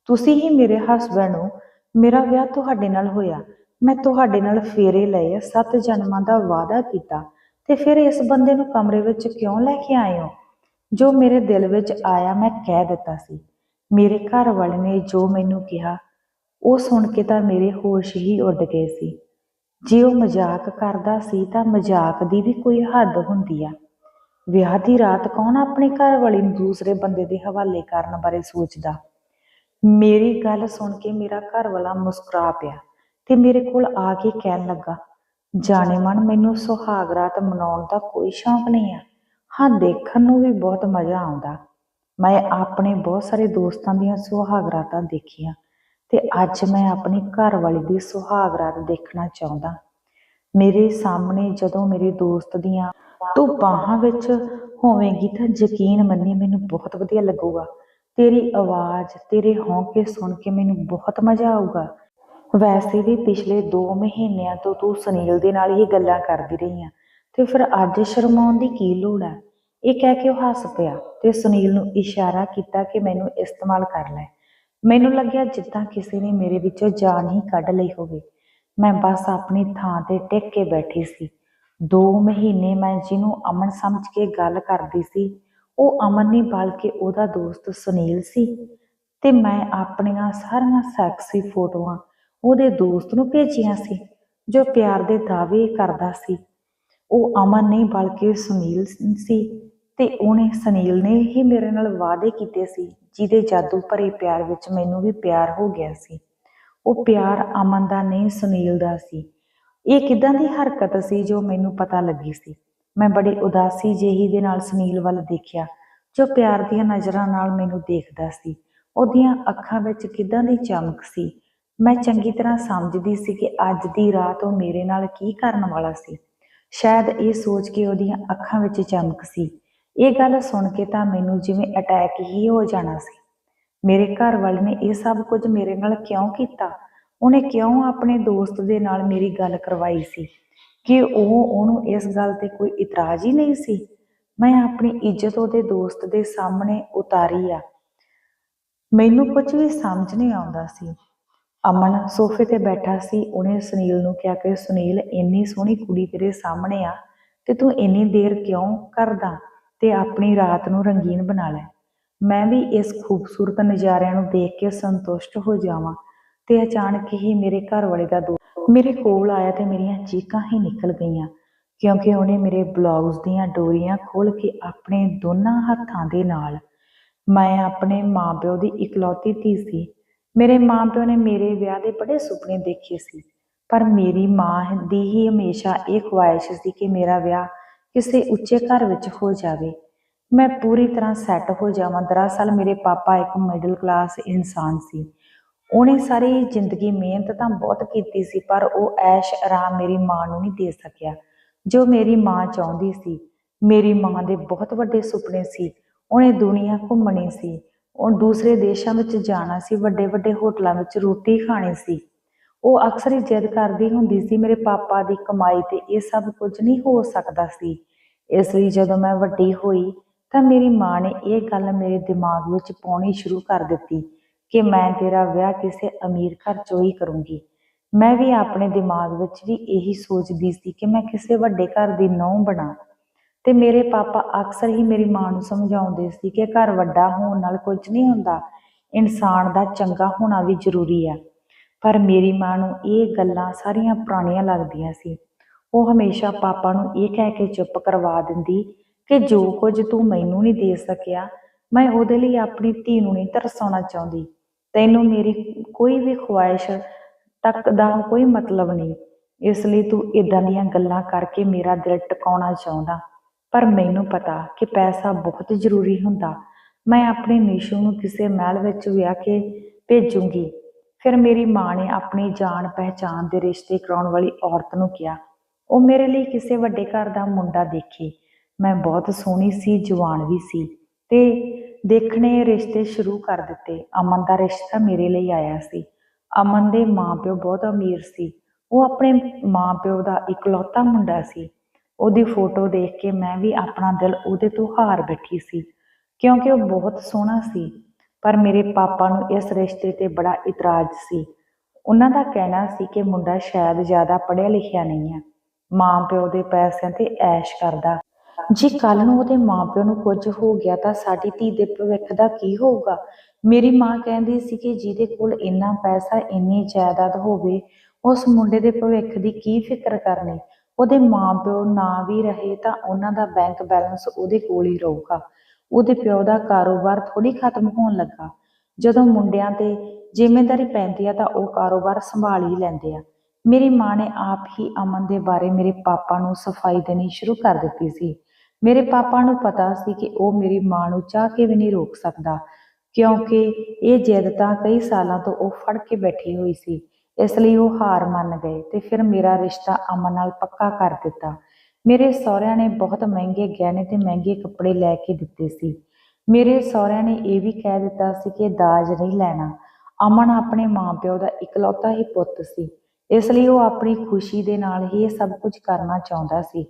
ਤੁਸੀਂ ਹੀ ਮੇਰੇ ਹਸਬੰਡ ਹੋ। ਮੇਰਾ ਵਿਆਹ ਤੁਹਾਡੇ ਨਾਲ ਹੋਇਆ। ਮੈਂ ਤੁਹਾਡੇ ਨਾਲ ਫੇਰੇ ਲਏ, ਸੱਤ ਜਨਮਾਂ ਦਾ ਵਾਅਦਾ ਕੀਤਾ ਤੇ ਫਿਰ ਇਸ ਬੰਦੇ ਨੂੰ ਕਮਰੇ ਵਿੱਚ ਕਿਉਂ ਲੈ ਕੇ ਆਏ ਹੋ? ਜੋ ਮੇਰੇ ਦਿਲ ਵਿੱਚ ਆਇਆ ਮੈਂ ਕਹਿ ਦਿੱਤਾ ਸੀ। ਮੇਰੇ ਘਰ ਵਾਲੇ ਨੇ ਜੋ ਮੈਨੂੰ ਕਿਹਾ, ਉਹ ਸੁਣ ਕੇ ਤਾਂ ਮੇਰੇ ਹੋਸ਼ ਹੀ ਉੱਡ ਗਏ ਸੀ। ਜੇ ਉਹ ਮਜ਼ਾਕ ਕਰਦਾ ਸੀ ਤਾਂ ਮਜ਼ਾਕ ਦੀ ਵੀ ਕੋਈ ਹੱਦ ਹੁੰਦੀ ਆ। ਵਿਆਹ ਦੀ ਰਾਤ ਕੌਣ ਆਪਣੇ ਘਰ ਵਾਲੀ ਨੂੰ ਦੂਸਰੇ ਬੰਦੇ ਦੇ ਹਵਾਲੇ ਕਰਨ ਬਾਰੇ ਸੋਚਦਾ? ਮੇਰੀ ਗੱਲ ਸੁਣ ਕੇ ਮੇਰਾ ਘਰ ਵਾਲਾ ਮੁਸਕਰਾ ਪਿਆ ਤੇ ਮੇਰੇ ਕੋਲ ਆ ਕੇ ਕਹਿਣ ਲੱਗਾ ਜਾਣੇ ਮਨ ਮੈਨੂੰ ਸੁਹਾਗ ਰਾਤ ਮਨਾਉਣ ਦਾ ਕੋਈ ਸ਼ੌਂਕ ਨਹੀਂ ਆ। ਹਾਂ, ਦੇਖਣ ਨੂੰ ਵੀ ਬਹੁਤ ਮਜ਼ਾ ਆਉਂਦਾ। ਮੈਂ ਆਪਣੇ ਬਹੁਤ ਸਾਰੇ ਦੋਸਤਾਂ ਦੀਆਂ ਸੁਹਾਗ ਰਾਤਾਂ ਦੇਖੀਆਂ ਤੇ ਅੱਜ ਮੈਂ ਆਪਣੀ ਘਰ ਵਾਲੀ ਦੀ ਸੁਹਾਗ ਰਾਤ ਦੇਖਣਾ ਚਾਹੁੰਦਾ। ਮੇਰੇ ਸਾਹਮਣੇ ਜਦੋਂ ਮੇਰੇ ਦੋਸਤ ਦੀਆਂ ਤੂੰ ਬਾਹਾਂ ਵਿੱਚ ਹੋਵੇਂਗੀ ਤਾਂ ਯਕੀਨ ਮੰਨੀ ਮੈਨੂੰ ਬਹੁਤ ਵਧੀਆ ਲੱਗੂਗਾ। ਤੇਰੀ ਆਵਾਜ਼, ਤੇਰੇ ਹੌਂਕੇ ਸੁਣ ਕੇ ਮੈਨੂੰ ਬਹੁਤ ਮਜ਼ਾ ਆਊਗਾ। ਵੈਸੇ ਵੀ ਪਿਛਲੇ 2 ਮਹੀਨਿਆਂ ਤੋਂ ਤੂੰ ਸੁਨੀਲ ਦੇ ਨਾਲ ਹੀ ਗੱਲਾਂ ਕਰਦੀ ਰਹੀ ਆ। ਤੇ ਫਿਰ ਅੱਜ ਸ਼ਰਮਾਉਣ ਦੀ ਕੀ ਲੋੜ ਹੈ? ਇਹ ਕਹਿ ਕੇ ਉਹ ਹੱਸ ਪਿਆ ਤੇ ਸੁਨੀਲ ਨੂੰ ਇਸ਼ਾਰਾ ਕੀਤਾ ਕਿ ਮੈਨੂੰ ਇਸਤੇਮਾਲ ਕਰ ਲੈ। ਮੈਨੂੰ ਲੱਗਿਆ ਜਿੱਦਾਂ ਕਿਸੇ ਨੇ ਮੇਰੇ ਵਿੱਚੋਂ ਜਾਨ ਹੀ ਕੱਢ ਲਈ ਹੋਵੇ। ਮੈਂ ਬਸ ਆਪਣੀ ਥਾਂ ਤੇ ਟਿਕ ਕੇ ਬੈਠੀ ਸੀ। 2 ਮਹੀਨੇ ਮੈਂ ਜਿਹਨੂੰ ਅਮਨ ਸਮਝ ਕੇ ਗੱਲ ਕਰਦੀ ਸੀ, ਉਹ ਅਮਨ ਨਹੀਂ ਬਲਕਿ ਉਹਦਾ ਦੋਸਤ ਸੁਨੀਲ ਸੀ ਤੇ ਮੈਂ ਆਪਣੀਆਂ ਸਾਰੀਆਂ ਸੈਕਸੀ ਫੋਟੋਆਂ ਉਹਦੇ ਦੋਸਤ ਨੂੰ ਭੇਜੀਆਂ ਸੀ, ਜੋ ਪਿਆਰ ਦੇ ਦਾਅਵੇ ਕਰਦਾ ਸੀ। ਉਹ ਅਮਨ ਨਹੀਂ ਬਲਕਿ ਸੁਨੀਲ ਸੀ ਤੇ ਉਹਨੇ ਸੁਨੀਲ ਨੇ ਹੀ ਮੇਰੇ ਨਾਲ ਵਾਅਦੇ ਕੀਤੇ ਸੀ ਜਿਹਦੇ ਜਾਦੂ ਭਰੇ ਪਿਆਰ ਵਿੱਚ ਮੈਨੂੰ ਵੀ ਪਿਆਰ ਹੋ ਗਿਆ ਸੀ। ਉਹ ਪਿਆਰ ਅਮਨ ਦਾ ਨਹੀਂ ਸੁਨੀਲ ਦਾ ਸੀ। ਇਹ ਕਿਦਾਂ ਦੀ ਹਰਕਤ ਸੀ ਜੋ ਮੈਨੂੰ ਪਤਾ ਲੱਗੀ ਸੀ। ਮੈਂ ਬੜੀ ਉਦਾਸੀ ਜਿਹੀ ਦੇ ਨਾਲ ਸੁਨੀਲ ਵੱਲ ਦੇਖਿਆ ਜੋ ਪਿਆਰ ਦੀਆਂ ਨਜ਼ਰਾਂ ਨਾਲ ਮੈਨੂੰ ਦੇਖਦਾ ਸੀ। ਉਹਦੀਆਂ ਅੱਖਾਂ ਵਿੱਚ ਕਿਦਾਂ ਦੀ ਚਮਕ ਸੀ। ਮੈਂ ਚੰਗੀ ਤਰ੍ਹਾਂ ਸਮਝਦੀ ਸੀ ਕਿ ਅੱਜ ਦੀ ਰਾਤ ਉਹ ਮੇਰੇ ਨਾਲ ਕੀ ਕਰਨ ਵਾਲਾ ਸੀ। ਸ਼ਾਇਦ ਇਹ ਸੋਚ ਕੇ ਉਹਦੀਆਂ ਅੱਖਾਂ ਵਿੱਚ ਚਮਕ ਸੀ। ਇਹ ਗੱਲ ਸੁਣ ਕੇ ਤਾਂ ਮੈਨੂੰ ਜਿਵੇਂ ਅਟੈਕ ਹੀ ਹੋ ਜਾਣਾ ਸੀ। ਮੇਰੇ ਘਰ ਵਾਲੇ ਨੇ ਇਹ ਸਭ ਕੁਝ ਮੇਰੇ ਨਾਲ ਕਿਉਂ ਕੀਤਾ? ਉਹਨੇ ਕਿਉਂ ਆਪਣੇ ਦੋਸਤ ਦੇ ਨਾਲ ਮੇਰੀ ਗੱਲ ਕਰਵਾਈ ਸੀ? ਕਿ ਉਹ ਉਹਨੂੰ ਇਸ ਗੱਲ ਤੇ ਕੋਈ ਇਤਰਾਜ਼ ਹੀ ਨਹੀਂ ਸੀ? ਮੈਂ ਆਪਣੀ ਇੱਜ਼ਤ ਉਹਦੇ ਦੋਸਤ ਦੇ ਸਾਹਮਣੇ ਉਤਾਰੀ ਆ। ਮੈਨੂੰ ਕੁਝ ਵੀ ਸਮਝ ਨਹੀਂ ਆਉਂਦਾ ਸੀ। ਅਮਨ ਸੋਫੇ ਤੇ ਬੈਠਾ ਸੀ, ਉਹਨੇ ਸੁਨੀਲ ਨੂੰ ਕਿਹਾ ਕਿ ਸੁਨੀਲ, ਇੰਨੀ ਸੋਹਣੀ ਕੁੜੀ ਤੇਰੇ ਸਾਹਮਣੇ ਆ ਤੇ ਤੂੰ ਇੰਨੀ ਦੇਰ ਕਿਉਂ ਕਰਦਾ ਤੇ ਆਪਣੀ ਰਾਤ ਨੂੰ ਰੰਗੀਨ ਬਣਾ ਲੈ। ਮੈਂ ਵੀ ਇਸ ਖੂਬਸੂਰਤ ਨਜ਼ਾਰਿਆਂ ਨੂੰ ਦੇਖ ਕੇ ਸੰਤੁਸ਼ਟ ਹੋ ਜਾਵਾਂ ਤੇ ਅਚਾਨਕ ਹੀ ਮੇਰੇ ਘਰ ਵਾਲੇ ਦਾ ਦੋਸਤ ਮੇਰੇ ਕੋਲ ਆਇਆ ਤੇ ਮੇਰੀਆਂ ਚੀਕਾਂ ਹੀ ਨਿਕਲ ਗਈਆਂ, ਕਿਉਂਕਿ ਉਹਨੇ ਮੇਰੇ ਬਲਾਊਜ਼ ਦੀਆਂ ਡੋਰੀਆਂ ਖੋਲ ਕੇ ਆਪਣੇ ਦੋਨਾਂ ਹੱਥਾਂ ਦੇ ਨਾਲ ਮੈਂ ਆਪਣੇ ਮਾਪਿਓ ਦੀ ਇਕਲੌਤੀ ਧੀ ਸੀ। ਮੇਰੇ ਮਾਪਿਓ ਨੇ ਮੇਰੇ ਵਿਆਹ ਦੇ ਬੜੇ ਸੁਪਨੇ ਦੇਖੇ ਸੀ, ਪਰ ਮੇਰੀ ਮਾਂ ਦੀ ਹੀ ਹਮੇਸ਼ਾ ਇਹ ਖੁਆਇਸ਼ ਸੀ ਕਿ ਮੇਰਾ ਵਿਆਹ ਕਿਸੇ ਉੱਚੇ ਘਰ ਵਿੱਚ ਹੋ ਜਾਵੇ। ਮੈਂ ਪੂਰੀ ਤਰ੍ਹਾਂ ਸੈੱਟ ਹੋ ਜਾਵਾਂ। ਦਰਅਸਲ ਮੇਰੇ ਪਾਪਾ ਇੱਕ ਮਿਡਲ ਕਲਾਸ ਇਨਸਾਨ ਸੀ। ਉਹਨੇ ਸਾਰੀ ਜ਼ਿੰਦਗੀ ਮਿਹਨਤ ਤਾਂ ਬਹੁਤ ਕੀਤੀ ਸੀ, ਪਰ ਉਹ ਐਸ਼ ਆਰਾਮ ਮੇਰੀ ਮਾਂ ਨੂੰ ਨਹੀਂ ਦੇ ਸਕਿਆ, ਜੋ ਮੇਰੀ ਮਾਂ ਚਾਹੁੰਦੀ ਸੀ। ਮੇਰੀ ਮਾਂ ਦੇ ਬਹੁਤ ਵੱਡੇ ਸੁਪਨੇ ਸੀ। ਉਹਨੇ ਦੁਨੀਆ ਘੁੰਮਣੀ ਸੀ। ਉਹ ਦੂਸਰੇ ਦੇਸ਼ਾਂ ਵਿੱਚ ਜਾਣਾ ਸੀ, ਵੱਡੇ ਵੱਡੇ ਹੋਟਲਾਂ ਵਿੱਚ ਰੋਟੀ ਖਾਣੀ ਸੀ। ਉਹ ਅਕਸਰ ਹੀ ਜਿੱਦ ਕਰਦੀ ਹੁੰਦੀ ਸੀ, ਮੇਰੇ ਪਾਪਾ ਦੀ ਕਮਾਈ ਤੇ ਇਹ ਸਭ ਕੁਝ ਨਹੀਂ ਹੋ ਸਕਦਾ ਸੀ। ਇਸ ਲਈ ਜਦੋਂ ਮੈਂ ਵੱਡੀ ਹੋਈ ਤਾਂ ਮੇਰੀ ਮਾਂ ਨੇ ਇਹ ਗੱਲ ਮੇਰੇ ਦਿਮਾਗ ਵਿੱਚ ਪਾਉਣੀ ਸ਼ੁਰੂ ਕਰ ਦਿੱਤੀ ਕਿ ਮੈਂ ਤੇਰਾ ਵਿਆਹ ਕਿਸੇ ਅਮੀਰ ਘਰ ਚੋਂ ਹੀ ਕਰੂੰਗੀ। ਮੈਂ ਵੀ ਆਪਣੇ ਦਿਮਾਗ ਵਿੱਚ ਵੀ ਇਹੀ ਸੋਚਦੀ ਸੀ ਕਿ ਮੈਂ ਕਿਸੇ ਵੱਡੇ ਘਰ ਦੀ ਨੂੰਹ ਬਣਾ। ਤੇ ਮੇਰੇ ਪਾਪਾ ਅਕਸਰ ਹੀ ਮੇਰੀ ਮਾਂ ਨੂੰ ਸਮਝਾਉਂਦੇ ਸੀ ਕਿ ਘਰ ਵੱਡਾ ਹੋਣ ਨਾਲ ਕੁਝ ਨਹੀਂ ਹੁੰਦਾ, ਇਨਸਾਨ ਦਾ ਚੰਗਾ ਹੋਣਾ ਵੀ ਜ਼ਰੂਰੀ ਆ। ਪਰ ਮੇਰੀ ਮਾਂ ਨੂੰ ਇਹ ਗੱਲਾਂ ਸਾਰੀਆਂ ਪੁਰਾਣੀਆਂ ਲੱਗਦੀਆਂ ਸੀ। ਉਹ ਹਮੇਸ਼ਾ ਪਾਪਾ ਨੂੰ ਇਹ ਕਹਿ ਕੇ ਚੁੱਪ ਕਰਵਾ ਦਿੰਦੀ ਕਿ ਜੋ ਕੁਝ ਤੂੰ ਮੈਨੂੰ ਨਹੀਂ ਦੇ ਸਕਿਆ, ਮੈਂ ਉਹਦੇ ਲਈ ਆਪਣੀ ਧੀ ਨੂੰ ਨਹੀਂ ਤਰਸਾਉਣਾ ਚਾਹੁੰਦੀ। ਤੈਨੂੰ ਮੇਰੀ ਕੋਈ ਵੀ ਖੁਆਇਸ਼ ਤੱਕ ਦਾ ਕੋਈ ਮਤਲਬ ਨਹੀਂ। ਇਸ ਲਈ ਤੂੰ ਇਦਾਂ ਦੀਆਂ ਗੱਲਾਂ ਕਰਕੇ ਮੇਰਾ ਦਿਲ ਟਿਕਾਉਣਾ ਚਾਹੁੰਦਾ। ਪਰ ਮੈਨੂੰ ਪਤਾ ਕਿ ਪੈਸਾ ਬਹੁਤ ਜ਼ਰੂਰੀ ਹੁੰਦਾ। ਮੈਂ ਆਪਣੇ ਨਿਸ਼ੂ ਨੂੰ ਕਿਸੇ ਮਹਿਲ ਵਿੱਚ ਵਿਆਹ ਕੇ ਭੇਜੂੰਗੀ। ਫਿਰ ਮੇਰੀ ਮਾਂ ਨੇ ਆਪਣੀ ਜਾਣ ਪਹਿਚਾਨ ਦੇ ਰਿਸ਼ਤੇ ਕਰਾਉਣ ਵਾਲੀ ਔਰਤ ਨੂੰ ਕਿਹਾ। ਉਹ ਮੇਰੇ ਲਈ ਕਿਸੇ ਵੱਡੇ ਘਰ ਦਾ ਮੁੰਡਾ ਦੇਖੇ। ਮੈਂ ਬਹੁਤ ਸੋਹਣੀ ਸੀ, ਜਵਾਨ ਵੀ ਸੀ ਤੇ ਦੇਖਣੇ ਰਿਸ਼ਤੇ ਸ਼ੁਰੂ ਕਰ ਦਿੱਤੇ। ਅਮਨ ਦਾ ਰਿਸ਼ਤਾ ਮੇਰੇ ਲਈ ਆਇਆ ਸੀ। ਅਮਨ ਦੇ ਮਾਪਿਓ ਬਹੁਤ ਅਮੀਰ ਸੀ। ਉਹ ਆਪਣੇ ਮਾਪਿਓ ਦਾ ਇਕਲੌਤਾ ਮੁੰਡਾ ਸੀ। ਉਹਦੀ ਫੋਟੋ ਦੇਖ ਕੇ ਮੈਂ ਵੀ ਆਪਣਾ ਦਿਲ ਉਹਦੇ ਤੋਂ ਹਾਰ ਬੈਠੀ ਸੀ, ਕਿਉਂਕਿ ਉਹ ਬਹੁਤ ਸੋਹਣਾ ਸੀ, ਪਰ ਮੇਰੇ ਪਾਪਾ ਨੂੰ ਇਸ ਰਿਸ਼ਤੇ ਤੇ ਬੜਾ ਇਤਰਾਜ਼ ਸੀ। ਉਹਨਾਂ ਦਾ ਕਹਿਣਾ ਸੀ ਕਿ ਮੁੰਡਾ ਸ਼ਾਇਦ ਜ਼ਿਆਦਾ ਪੜ੍ਹਿਆ ਲਿਖਿਆ ਨਹੀਂ ਹੈ ਮਾਂ ਪਿਓ ਦੇ ਪੈਸਿਆਂ ਤੇ ਐਸ਼ ਕਰਦਾ। ਜੇ ਕੱਲ ਨੂੰ ਉਹਦੇ ਮਾਂ ਪਿਓ ਨੂੰ ਕੁਝ ਹੋ ਗਿਆ ਤਾਂ ਸਾਡੀ ਧੀ ਦੇ ਭਵਿੱਖ ਦਾ ਕੀ ਹੋਊਗਾ? ਮੇਰੀ ਮਾਂ ਕਹਿੰਦੀ ਸੀ ਕਿ ਜਿਹਦੇ ਕੋਲ ਇੰਨਾ ਪੈਸਾ, ਇੰਨੀ ਜਾਇਦਾਦ ਹੋਵੇ, ਉਸ ਮੁੰਡੇ ਦੇ ਭਵਿੱਖ ਦੀ ਕੀ ਫਿਕਰ ਕਰਨੀ? ਉਹਦੇ ਮਾਂ ਪਿਓ ਨਾ ਵੀ ਰਹੇ ਤਾਂ ਉਹਨਾਂ ਦਾ ਬੈਂਕ ਬੈਲੈਂਸ ਉਹਦੇ ਕੋਲ ਹੀ ਰਹੂਗਾ। ਉਹਦੇ ਪਿਓ ਦਾ ਕਾਰੋਬਾਰ ਥੋੜੀ ਖਤਮ ਹੋਣ ਲੱਗਾ। ਜਦੋਂ ਮੁੰਡਿਆਂ ਤੇ ਜ਼ਿੰਮੇਵਾਰੀ ਪੈਂਦੀ ਆ ਤਾਂ ਉਹ ਕਾਰੋਬਾਰ ਸੰਭਾਲ ਹੀ ਲੈਂਦੇ ਆ। ਮੇਰੀ ਮਾਂ ਨੇ ਆਪ ਹੀ ਅਮਨ ਦੇ ਬਾਰੇ ਮੇਰੇ ਪਾਪਾ ਨੂੰ ਸਫ਼ਾਈ ਦੇਣੀ ਸ਼ੁਰੂ ਕਰ ਦਿੱਤੀ ਸੀ। ਮੇਰੇ ਪਾਪਾ ਨੂੰ ਪਤਾ ਸੀ ਕਿ ਉਹ ਮੇਰੀ ਮਾਂ ਨੂੰ ਚਾਹ ਕੇ ਵੀ ਨਹੀਂ ਰੋਕ ਸਕਦਾ, ਕਿਉਂਕਿ ਇਹ ਜਿੱਦ ਤਾਂ ਕਈ ਸਾਲਾਂ ਤੋਂ ਉਹ ਫੜ ਕੇ ਬੈਠੀ ਹੋਈ ਸੀ। ਇਸ ਲਈ ਉਹ ਹਾਰ ਮੰਨ ਗਏ ਤੇ ਫਿਰ ਮੇਰਾ ਰਿਸ਼ਤਾ ਅਮਨ ਨਾਲ ਪੱਕਾ ਕਰ ਦਿੱਤਾ। ਮੇਰੇ ਸਹੁਰਿਆਂ ਨੇ ਬਹੁਤ ਮਹਿੰਗੇ ਗਹਿਣੇ ਤੇ ਮਹਿੰਗੇ ਕੱਪੜੇ ਲੈ ਕੇ ਦਿੱਤੇ ਸੀ। ਮੇਰੇ ਸਹੁਰਿਆਂ ਨੇ ਇਹ ਵੀ ਕਹਿ ਦਿੱਤਾ ਸੀ ਕਿ ਦਾਜ ਨਹੀਂ ਲੈਣਾ। ਅਮਨ ਆਪਣੇ ਮਾਪਿਓ ਦਾ ਇਕਲੌਤਾ ਹੀ ਪੁੱਤ ਸੀ। ਇਸ ਲਈ ਉਹ ਆਪਣੀ ਖੁਸ਼ੀ ਦੇ ਨਾਲ ਹੀ ਇਹ ਸਭ ਕੁਝ ਕਰਨਾ ਚਾਹੁੰਦਾ ਸੀ।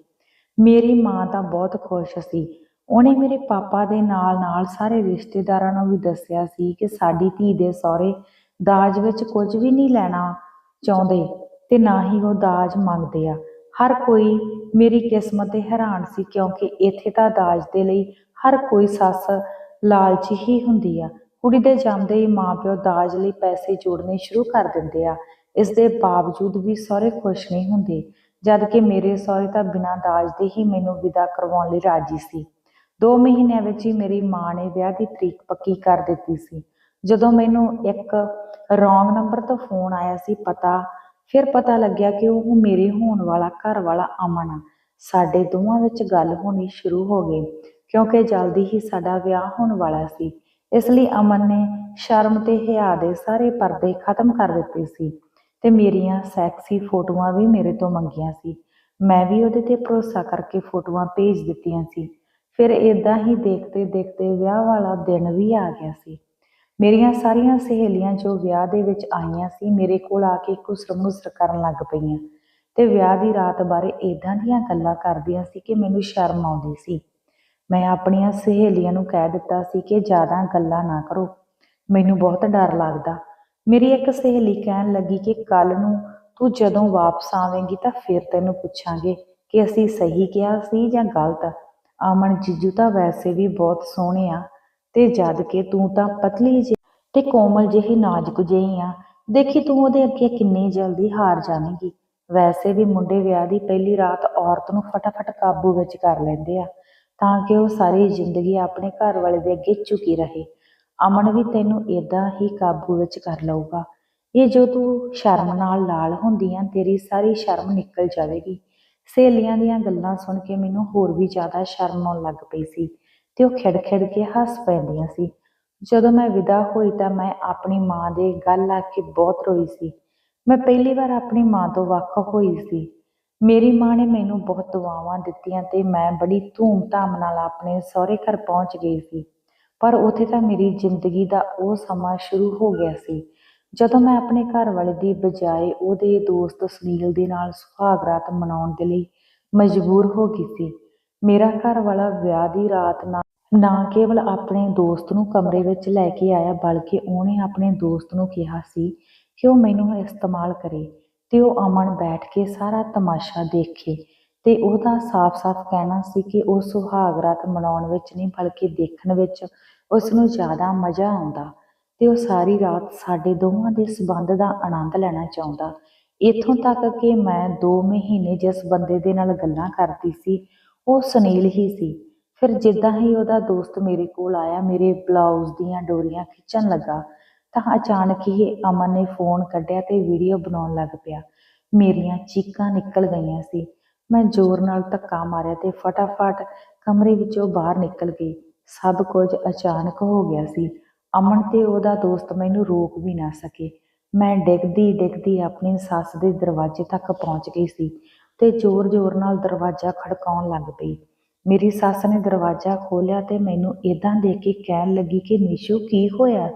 ਮੇਰੀ ਮਾਂ ਤਾਂ ਬਹੁਤ ਖੁਸ਼ ਸੀ। ਉਹਨੇ ਮੇਰੇ ਪਾਪਾ ਦੇ ਨਾਲ ਨਾਲ ਸਾਰੇ ਰਿਸ਼ਤੇਦਾਰਾਂ ਨੂੰ ਵੀ ਦੱਸਿਆ ਸੀ ਕਿ ਸਾਡੀ ਧੀ ਦੇ ਸਹੁਰੇ ਦਾਜ ਵਿੱਚ ਕੁਝ ਵੀ ਨਹੀਂ ਲੈਣਾ ਚਾਹੁੰਦੇ ਤੇ ਨਾ ਹੀ ਉਹ ਦਾਜ ਮੰਗਦੇ ਆ। ਹਰ ਕੋਈ ਮੇਰੀ ਕਿਸਮਤ ਤੇ ਹੈਰਾਨ ਸੀ ਕਿਉਂਕਿ ਇੱਥੇ ਤਾਂ ਦਾਜ ਦੇ ਲਈ ਹਰ ਕੋਈ ਸੱਸ ਲਾਲਚੀ ਹੀ ਹੁੰਦੀ ਆ। ਕੁੜੀ ਦੇ ਜਾਂਦੇ ਹੀ ਮਾਪਿਓ ਦਾਜ ਲਈ ਪੈਸੇ ਜੋੜਨੇ ਸ਼ੁਰੂ ਕਰ ਦਿੰਦੇ ਆ। ਇਸ ਦੇ ਬਾਵਜੂਦ ਵੀ ਸਹੁਰੇ ਖੁਸ਼ ਨਹੀਂ ਹੁੰਦੇ ਜਦ ਕਿ ਮੇਰੇ ਸਹੁਰੇ ਤਾਂ ਬਿਨਾਂ ਦਾਜ ਦੇ ਹੀ ਮੈਨੂੰ ਵਿਦਾ ਕਰਵਾਉਣ ਲਈ ਰਾਜੀ ਸੀ। 2 ਮਹੀਨਿਆਂ ਵਿੱਚ ਹੀ ਮੇਰੀ ਮਾਂ ਨੇ ਵਿਆਹ ਦੀ ਤਰੀਕ ਪੱਕੀ ਕਰ ਦਿੱਤੀ ਸੀ। ਜਦੋਂ ਮੈਨੂੰ ਇੱਕ ਰੋਂਗ ਨੰਬਰ ਤੋਂ ਫੋਨ ਆਇਆ ਸੀ ਪਤਾ, ਫਿਰ ਪਤਾ ਲੱਗਿਆ ਕਿ ਉਹ ਮੇਰੇ ਹੋਣ ਵਾਲਾ ਘਰ ਵਾਲਾ ਅਮਨ ਆ। ਸਾਡੇ ਦੋਵਾਂ ਵਿੱਚ ਗੱਲ ਹੋਣੀ ਸ਼ੁਰੂ ਹੋ ਗਈ, ਕਿਉਂਕਿ ਜਲਦੀ ਹੀ ਸਾਡਾ ਵਿਆਹ ਹੋਣ ਵਾਲਾ ਸੀ। ਇਸ ਲਈ ਅਮਨ ਨੇ ਸ਼ਰਮ ਤੇ ਹਿਆ ਦੇ ਸਾਰੇ ਪਰਦੇ ਖਤਮ ਕਰ ਦਿੱਤੇ ਸੀ ਤੇ ਮੇਰੀਆਂ ਸੈਕਸੀ ਫੋਟੋਆਂ ਵੀ ਮੇਰੇ ਤੋਂ ਮੰਗੀਆਂ ਸੀ। ਮੈਂ ਵੀ ਉਹਦੇ ਤੇ ਭਰੋਸਾ ਕਰਕੇ ਫੋਟੋਆਂ ਭੇਜ ਦਿੱਤੀਆਂ ਸੀ। ਫਿਰ ਇਦਾਂ ਹੀ ਦੇਖਦੇ ਦੇਖਦੇ ਵਿਆਹ ਵਾਲਾ ਦਿਨ ਵੀ ਆ ਗਿਆ ਸੀ। ਮੇਰੀਆਂ ਸਾਰੀਆਂ ਸਹੇਲੀਆਂ ਜੋ ਵਿਆਹ ਦੇ ਵਿੱਚ ਆਈਆਂ ਸੀ, ਮੇਰੇ ਕੋਲ ਆ ਕੇ ਕੁਸਰਮੁਸਰ ਕਰਨ ਲੱਗ ਪਈਆਂ ਤੇ ਵਿਆਹ ਦੀ ਰਾਤ ਬਾਰੇ ਇਦਾਂ ਦੀਆਂ ਗੱਲਾਂ ਕਰਦੀਆਂ ਸੀ ਕਿ ਮੈਨੂੰ ਸ਼ਰਮ ਆਉਂਦੀ ਸੀ। ਮੈਂ ਆਪਣੀਆਂ ਸਹੇਲੀਆਂ ਨੂੰ ਕਹਿ ਦਿੱਤਾ ਸੀ ਕਿ ਜ਼ਿਆਦਾ ਗੱਲਾਂ ਨਾ ਕਰੋ। ਮੈਨੂੰ ਬਹੁਤ ਡਰ ਲੱਗਦਾ। ਮੇਰੀ ਇੱਕ ਸਹੇਲੀ ਕਹਿਣ ਲੱਗੀ ਕਿ ਕੱਲ ਨੂੰ ਤੂੰ ਜਦੋਂ ਵਾਪਸ ਆਵੇਂਗੀ ਤਾਂ ਫਿਰ ਤੈਨੂੰ ਪੁੱਛਾਂਗੇ ਕਿ ਅਸੀਂ ਸਹੀ ਕਿਹਾ ਸੀ ਜਾਂ ਗਲਤ। ਅਮਨ ਜੀਜੂ ਤਾਂ ਵੈਸੇ ਵੀ ਬਹੁਤ ਸੋਹਣੇ ਆ। ਤੇ ਜਦ ਕਿ ਤੂੰ ਤਾਂ ਪਤਲੀ ਜਿਹੀ ਤੇ ਕੋਮਲ ਜਿਹੀ ਨਾਜ਼ੁਕ ਜਿਹੀ ਆ। ਦੇਖੀ ਤੂੰ ਉਹਦੇ ਅੱਗੇ ਕਿੰਨੀ ਜਲਦੀ ਹਾਰ ਜਾਵੇਂਗੀ। ਵੈਸੇ ਵੀ ਮੁੰਡੇ ਵਿਆਹ ਦੀ ਪਹਿਲੀ ਰਾਤ ਔਰਤ ਨੂੰ ਫਟਾਫਟ ਕਾਬੂ ਵਿੱਚ ਕਰ ਲੈਂਦੇ ਆ, ਤਾਂ ਕਿ ਉਹ ਸਾਰੀ ਜ਼ਿੰਦਗੀ ਆਪਣੇ ਘਰ ਵਾਲੇ ਦੇ ਅੱਗੇ ਝੁਕੀ ਰਹੇ। ਅਮਨ ਵੀ ਤੈਨੂੰ ਇਦਾਂ ਹੀ ਕਾਬੂ ਵਿੱਚ ਕਰ ਲਊਗਾ। ਇਹ ਜੋ ਤੂੰ ਸ਼ਰਮ ਨਾਲ ਲਾਲ ਹੁੰਦੀ ਆ ਤੇਰੀ ਸਾਰੀ ਸ਼ਰਮ ਨਿਕਲ ਜਾਵੇਗੀ। ਸਹੇਲੀਆਂ ਦੀਆਂ ਗੱਲਾਂ ਸੁਣ ਕੇ ਮੈਨੂੰ ਹੋਰ ਵੀ ਜ਼ਿਆਦਾ ਸ਼ਰਮ ਆਉਣ ਲੱਗ ਪਈ ਸੀ। ਤੇ ਉਹ ਖਿੜ-ਖਿੜ ਕੇ ਹੱਸ ਪੈਂਦੀਆਂ ਸੀ। ਜਦੋਂ ਮੈਂ ਵਿਦਾ ਹੋਈ ਤਾਂ ਮੈਂ ਆਪਣੀ ਮਾਂ ਦੇ ਗੱਲ ਆ ਕੇ ਬਹੁਤ ਰੋਈ ਸੀ। ਮੈਂ ਪਹਿਲੀ ਵਾਰ ਆਪਣੀ ਮਾਂ ਤੋਂ ਵੱਖ ਹੋਈ ਸੀ। ਮੇਰੀ ਮਾਂ ਨੇ ਮੈਨੂੰ ਬਹੁਤ ਦੁਆਵਾਂ ਦਿੱਤੀਆਂ ਤੇ ਮੈਂ ਬੜੀ ਧੂਮ-ਧਾਮ ਨਾਲ ਆਪਣੇ ਸਹੁਰੇ ਘਰ ਪਹੁੰਚ ਗਈ ਸੀ। ਪਰ ਉੱਥੇ ਤਾਂ ਮੇਰੀ ਜ਼ਿੰਦਗੀ ਦਾ ਉਹ ਸਮਾਂ ਸ਼ੁਰੂ ਹੋ ਗਿਆ ਸੀ। ਜਦੋਂ ਮੈਂ ਆਪਣੇ ਘਰ ਵਾਲੇ ਦੀ ਬਜਾਏ ਉਹਦੇ ਦੋਸਤ ਸੁਨੀਲ ਦੇ ਨਾਲ ਸੁਹਾਗ ਰਾਤ ਮਨਾਉਣ ਦੇ ਲਈ ਮਜਬੂਰ ਹੋ ਗਈ ਸੀ। ਮੇਰਾ ਘਰ ਵਾਲਾ ਵਿਆਹ ਦੀ ਰਾਤ ਨਾ ਨਾ ਕੇਵਲ ਆਪਣੇ ਦੋਸਤ ਨੂੰ ਕਮਰੇ ਵਿੱਚ ਲੈ ਕੇ ਆਇਆ, ਬਲਕਿ ਉਹਨੇ ਆਪਣੇ ਦੋਸਤ ਨੂੰ ਕਿਹਾ ਸੀ ਕਿ ਉਹ ਮੈਨੂੰ ਇਸਤੇਮਾਲ ਕਰੇ ਤੇ ਉਹ ਅਮਨ ਬੈਠ ਕੇ ਸਾਰਾ ਤਮਾਸ਼ਾ ਦੇਖੇ ਤੇ ਉਹਦਾ ਸਾਫ਼-ਸਾਫ਼ ਕਹਿਣਾ ਸੀ ਕਿ ਉਹ ਸੁਹਾਗ ਰਾਤ ਮਨਾਉਣ ਵਿੱਚ ਨਹੀਂ, ਬਲਕਿ ਦੇਖਣ ਵਿੱਚ ਉਸ ਨੂੰ ਜ਼ਿਆਦਾ ਮਜ਼ਾ ਆਉਂਦਾ ਤੇ ਉਹ ਸਾਰੀ ਰਾਤ ਸਾਡੇ ਦੋਵਾਂ ਦੇ ਸਬੰਧ ਦਾ ਆਨੰਦ ਲੈਣਾ ਚਾਹੁੰਦਾ। ਇੱਥੋਂ ਤੱਕ ਕਿ ਮੈਂ 2 ਮਹੀਨੇ ਜਿਸ ਬੰਦੇ ਦੇ ਨਾਲ ਗੱਲਾਂ ਕਰਦੀ ਸੀ ਉਹ ਸੁਨੀਲ ਹੀ ਸੀ। ਫਿਰ ਜਿੱਦਾਂ ਹੀ ਉਹਦਾ ਦੋਸਤ ਮੇਰੇ ਕੋਲ ਆਇਆ, ਮੇਰੇ ਬਲਾਊਜ਼ ਦੀਆਂ ਡੋਰੀਆਂ ਖਿੱਚਣ ਲੱਗਾ, ਤਾਂ ਅਚਾਨਕ ਹੀ ਅਮਨ ਨੇ ਫੋਨ ਕੱਢਿਆ ਤੇ ਵੀਡੀਓ ਬਣਾਉਣ ਲੱਗ ਪਿਆ। ਮੇਰੀਆਂ ਚੀਕਾਂ ਨਿਕਲ ਗਈਆਂ ਸੀ। ਮੈਂ ਜ਼ੋਰ ਨਾਲ ਧੱਕਾ ਮਾਰਿਆ ਤੇ ਫਟਾਫਟ ਕਮਰੇ ਵਿੱਚੋਂ ਬਾਹਰ ਨਿਕਲ ਗਈ। ਸਭ ਕੁਝ ਅਚਾਨਕ ਹੋ ਗਿਆ ਸੀ। ਅਮਨ ਤੇ ਉਹਦਾ ਦੋਸਤ ਮੈਨੂੰ ਰੋਕ ਵੀ ਨਾ ਸਕੇ। ਮੈਂ ਡਿੱਗਦੀ ਡਿੱਗਦੀ ਆਪਣੀ ਸੱਸ ਦੇ ਦਰਵਾਜ਼ੇ ਤੱਕ ਪਹੁੰਚ ਗਈ ਸੀ। ਤੇ ਜ਼ੋਰ-ਜ਼ੋਰ ਨਾਲ ਦਰਵਾਜ਼ਾ ਖੜਕਾਉਣ ਲੱਗ ਪਈ। ਮੇਰੀ ਸੱਸ ਨੇ ਦਰਵਾਜ਼ਾ ਖੋਲ੍ਹਿਆ ਤੇ ਮੈਨੂੰ ਏਦਾਂ ਦੇਖ ਕੇ ਕਹਿਣ ਲੱਗੀ ਕਿ ਨਿਸ਼ੂ ਕੀ ਹੋਇਆ?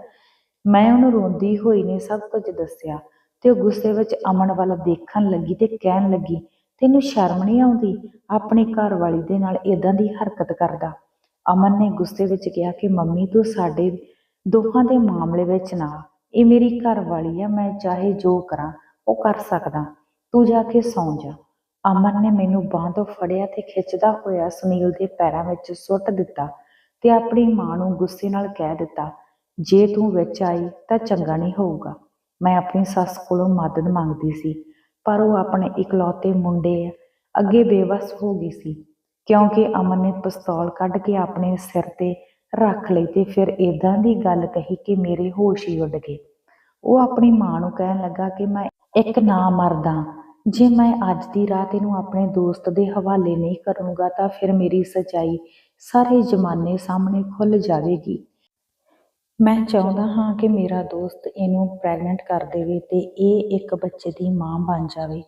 ਮੈਂ ਉਹਨੂੰ ਰੋਂਦੀ ਹੋਈ ਨੇ ਸਭ ਕੁਝ ਦੱਸਿਆ ਤੇ ਉਹ ਗੁੱਸੇ ਵਿੱਚ ਅਮਨ ਵੱਲ ਦੇਖਣ ਲੱਗੀ ਤੇ ਕਹਿਣ ਲੱਗੀ, ਤੈਨੂੰ ਸ਼ਰਮ ਨਹੀਂ ਆਉਂਦੀ? ਆਪਣੀ ਘਰਵਾਲੀ ਦੇ ਨਾਲ ਏਦਾਂ ਦੀ ਹਰਕਤ ਕਰਦਾ? ਅਮਨ ਨੇ ਗੁੱਸੇ ਵਿੱਚ ਕਿਹਾ ਕਿ, ਮੰਮੀ, ਤੂੰ ਸਾਡੇ ਦੋਹਾਂ ਦੇ ਮਾਮਲੇ ਵਿੱਚ ਨਾ ਇਹ ਮੇਰੀ ਘਰਵਾਲੀ ਆ, ਮੈਂ ਚਾਹੇ ਜੋ ਕਰਾਂ, ਉਹ ਕਰ ਸਕਦਾ। ਤੂੰ ਜਾ ਕੇ ਸੌਂ ਜਾ। ਅਮਨ ਨੇ ਮੈਨੂੰ ਬਾਂਹ ਤੋਂ ਫੜਿਆ ਤੇ ਖਿੱਚਦਾ ਹੋਇਆ ਸੁਨੀਲ ਦੇ ਪੈਰਾਂ ਵਿੱਚ ਸੁੱਟ ਦਿੱਤਾ ਤੇ ਆਪਣੀ ਮਾਂ ਨੂੰ ਗੁੱਸੇ ਨਾਲ ਕਹਿ ਦਿੱਤਾ, ਜੇ ਤੂੰ ਵਿੱਚ ਆਈ ਤਾਂ ਚੰਗਾ ਨਹੀਂ ਹੋਊਗਾ। ਮੈਂ ਆਪਣੀ ਸੱਸ ਕੋਲੋਂ ਮਦਦ ਮੰਗਦੀ ਸੀ, ਪਰ ਉਹ ਆਪਣੇ ਇਕਲੌਤੇ ਮੁੰਡੇ ਅੱਗੇ ਬੇਵਸ ਹੋ ਗਈ ਸੀ, ਕਿਉਂਕਿ ਅਮਨ ਨੇ ਪਿਸਤੌਲ ਕੱਢ ਕੇ ਆਪਣੇ ਸਿਰ ਤੇ ਰੱਖ ਲਈ ਤੇ ਫਿਰ ਏਦਾਂ ਦੀ ਗੱਲ ਕਹੀ ਕਿ ਮੇਰੇ ਹੋਸ਼ ਹੀ ਉੱਡ ਗਏ। ਉਹ ਆਪਣੀ ਮਾਂ ਨੂੰ ਕਹਿਣ ਲੱਗਾ ਕਿ ਮੈਂ ਇੱਕ ਨਾ ਮਰਦਾ। ਜੇ ਮੈਂ ਅੱਜ ਦੀ ਰਾਤ ਇਹਨੂੰ ਆਪਣੇ ਦੋਸਤ ਦੇ ਹਵਾਲੇ ਨਹੀਂ ਕਰੂੰਗਾ ਤਾਂ ਫਿਰ ਮੇਰੀ ਸੱਚਾਈ ਸਾਰੇ ਜ਼ਮਾਨੇ ਸਾਹਮਣੇ ਖੁੱਲ ਜਾਵੇਗੀ। ਮੈਂ ਚਾਹੁੰਦਾ ਹਾਂ ਕਿ ਮੇਰਾ ਦੋਸਤ ਇਹਨੂੰ ਪ੍ਰੈਗਨੈਂਟ ਕਰ ਦੇਵੇ ਤੇ ਇਹ ਇੱਕ ਬੱਚੇ ਦੀ ਮਾਂ ਬਣ ਜਾਵੇ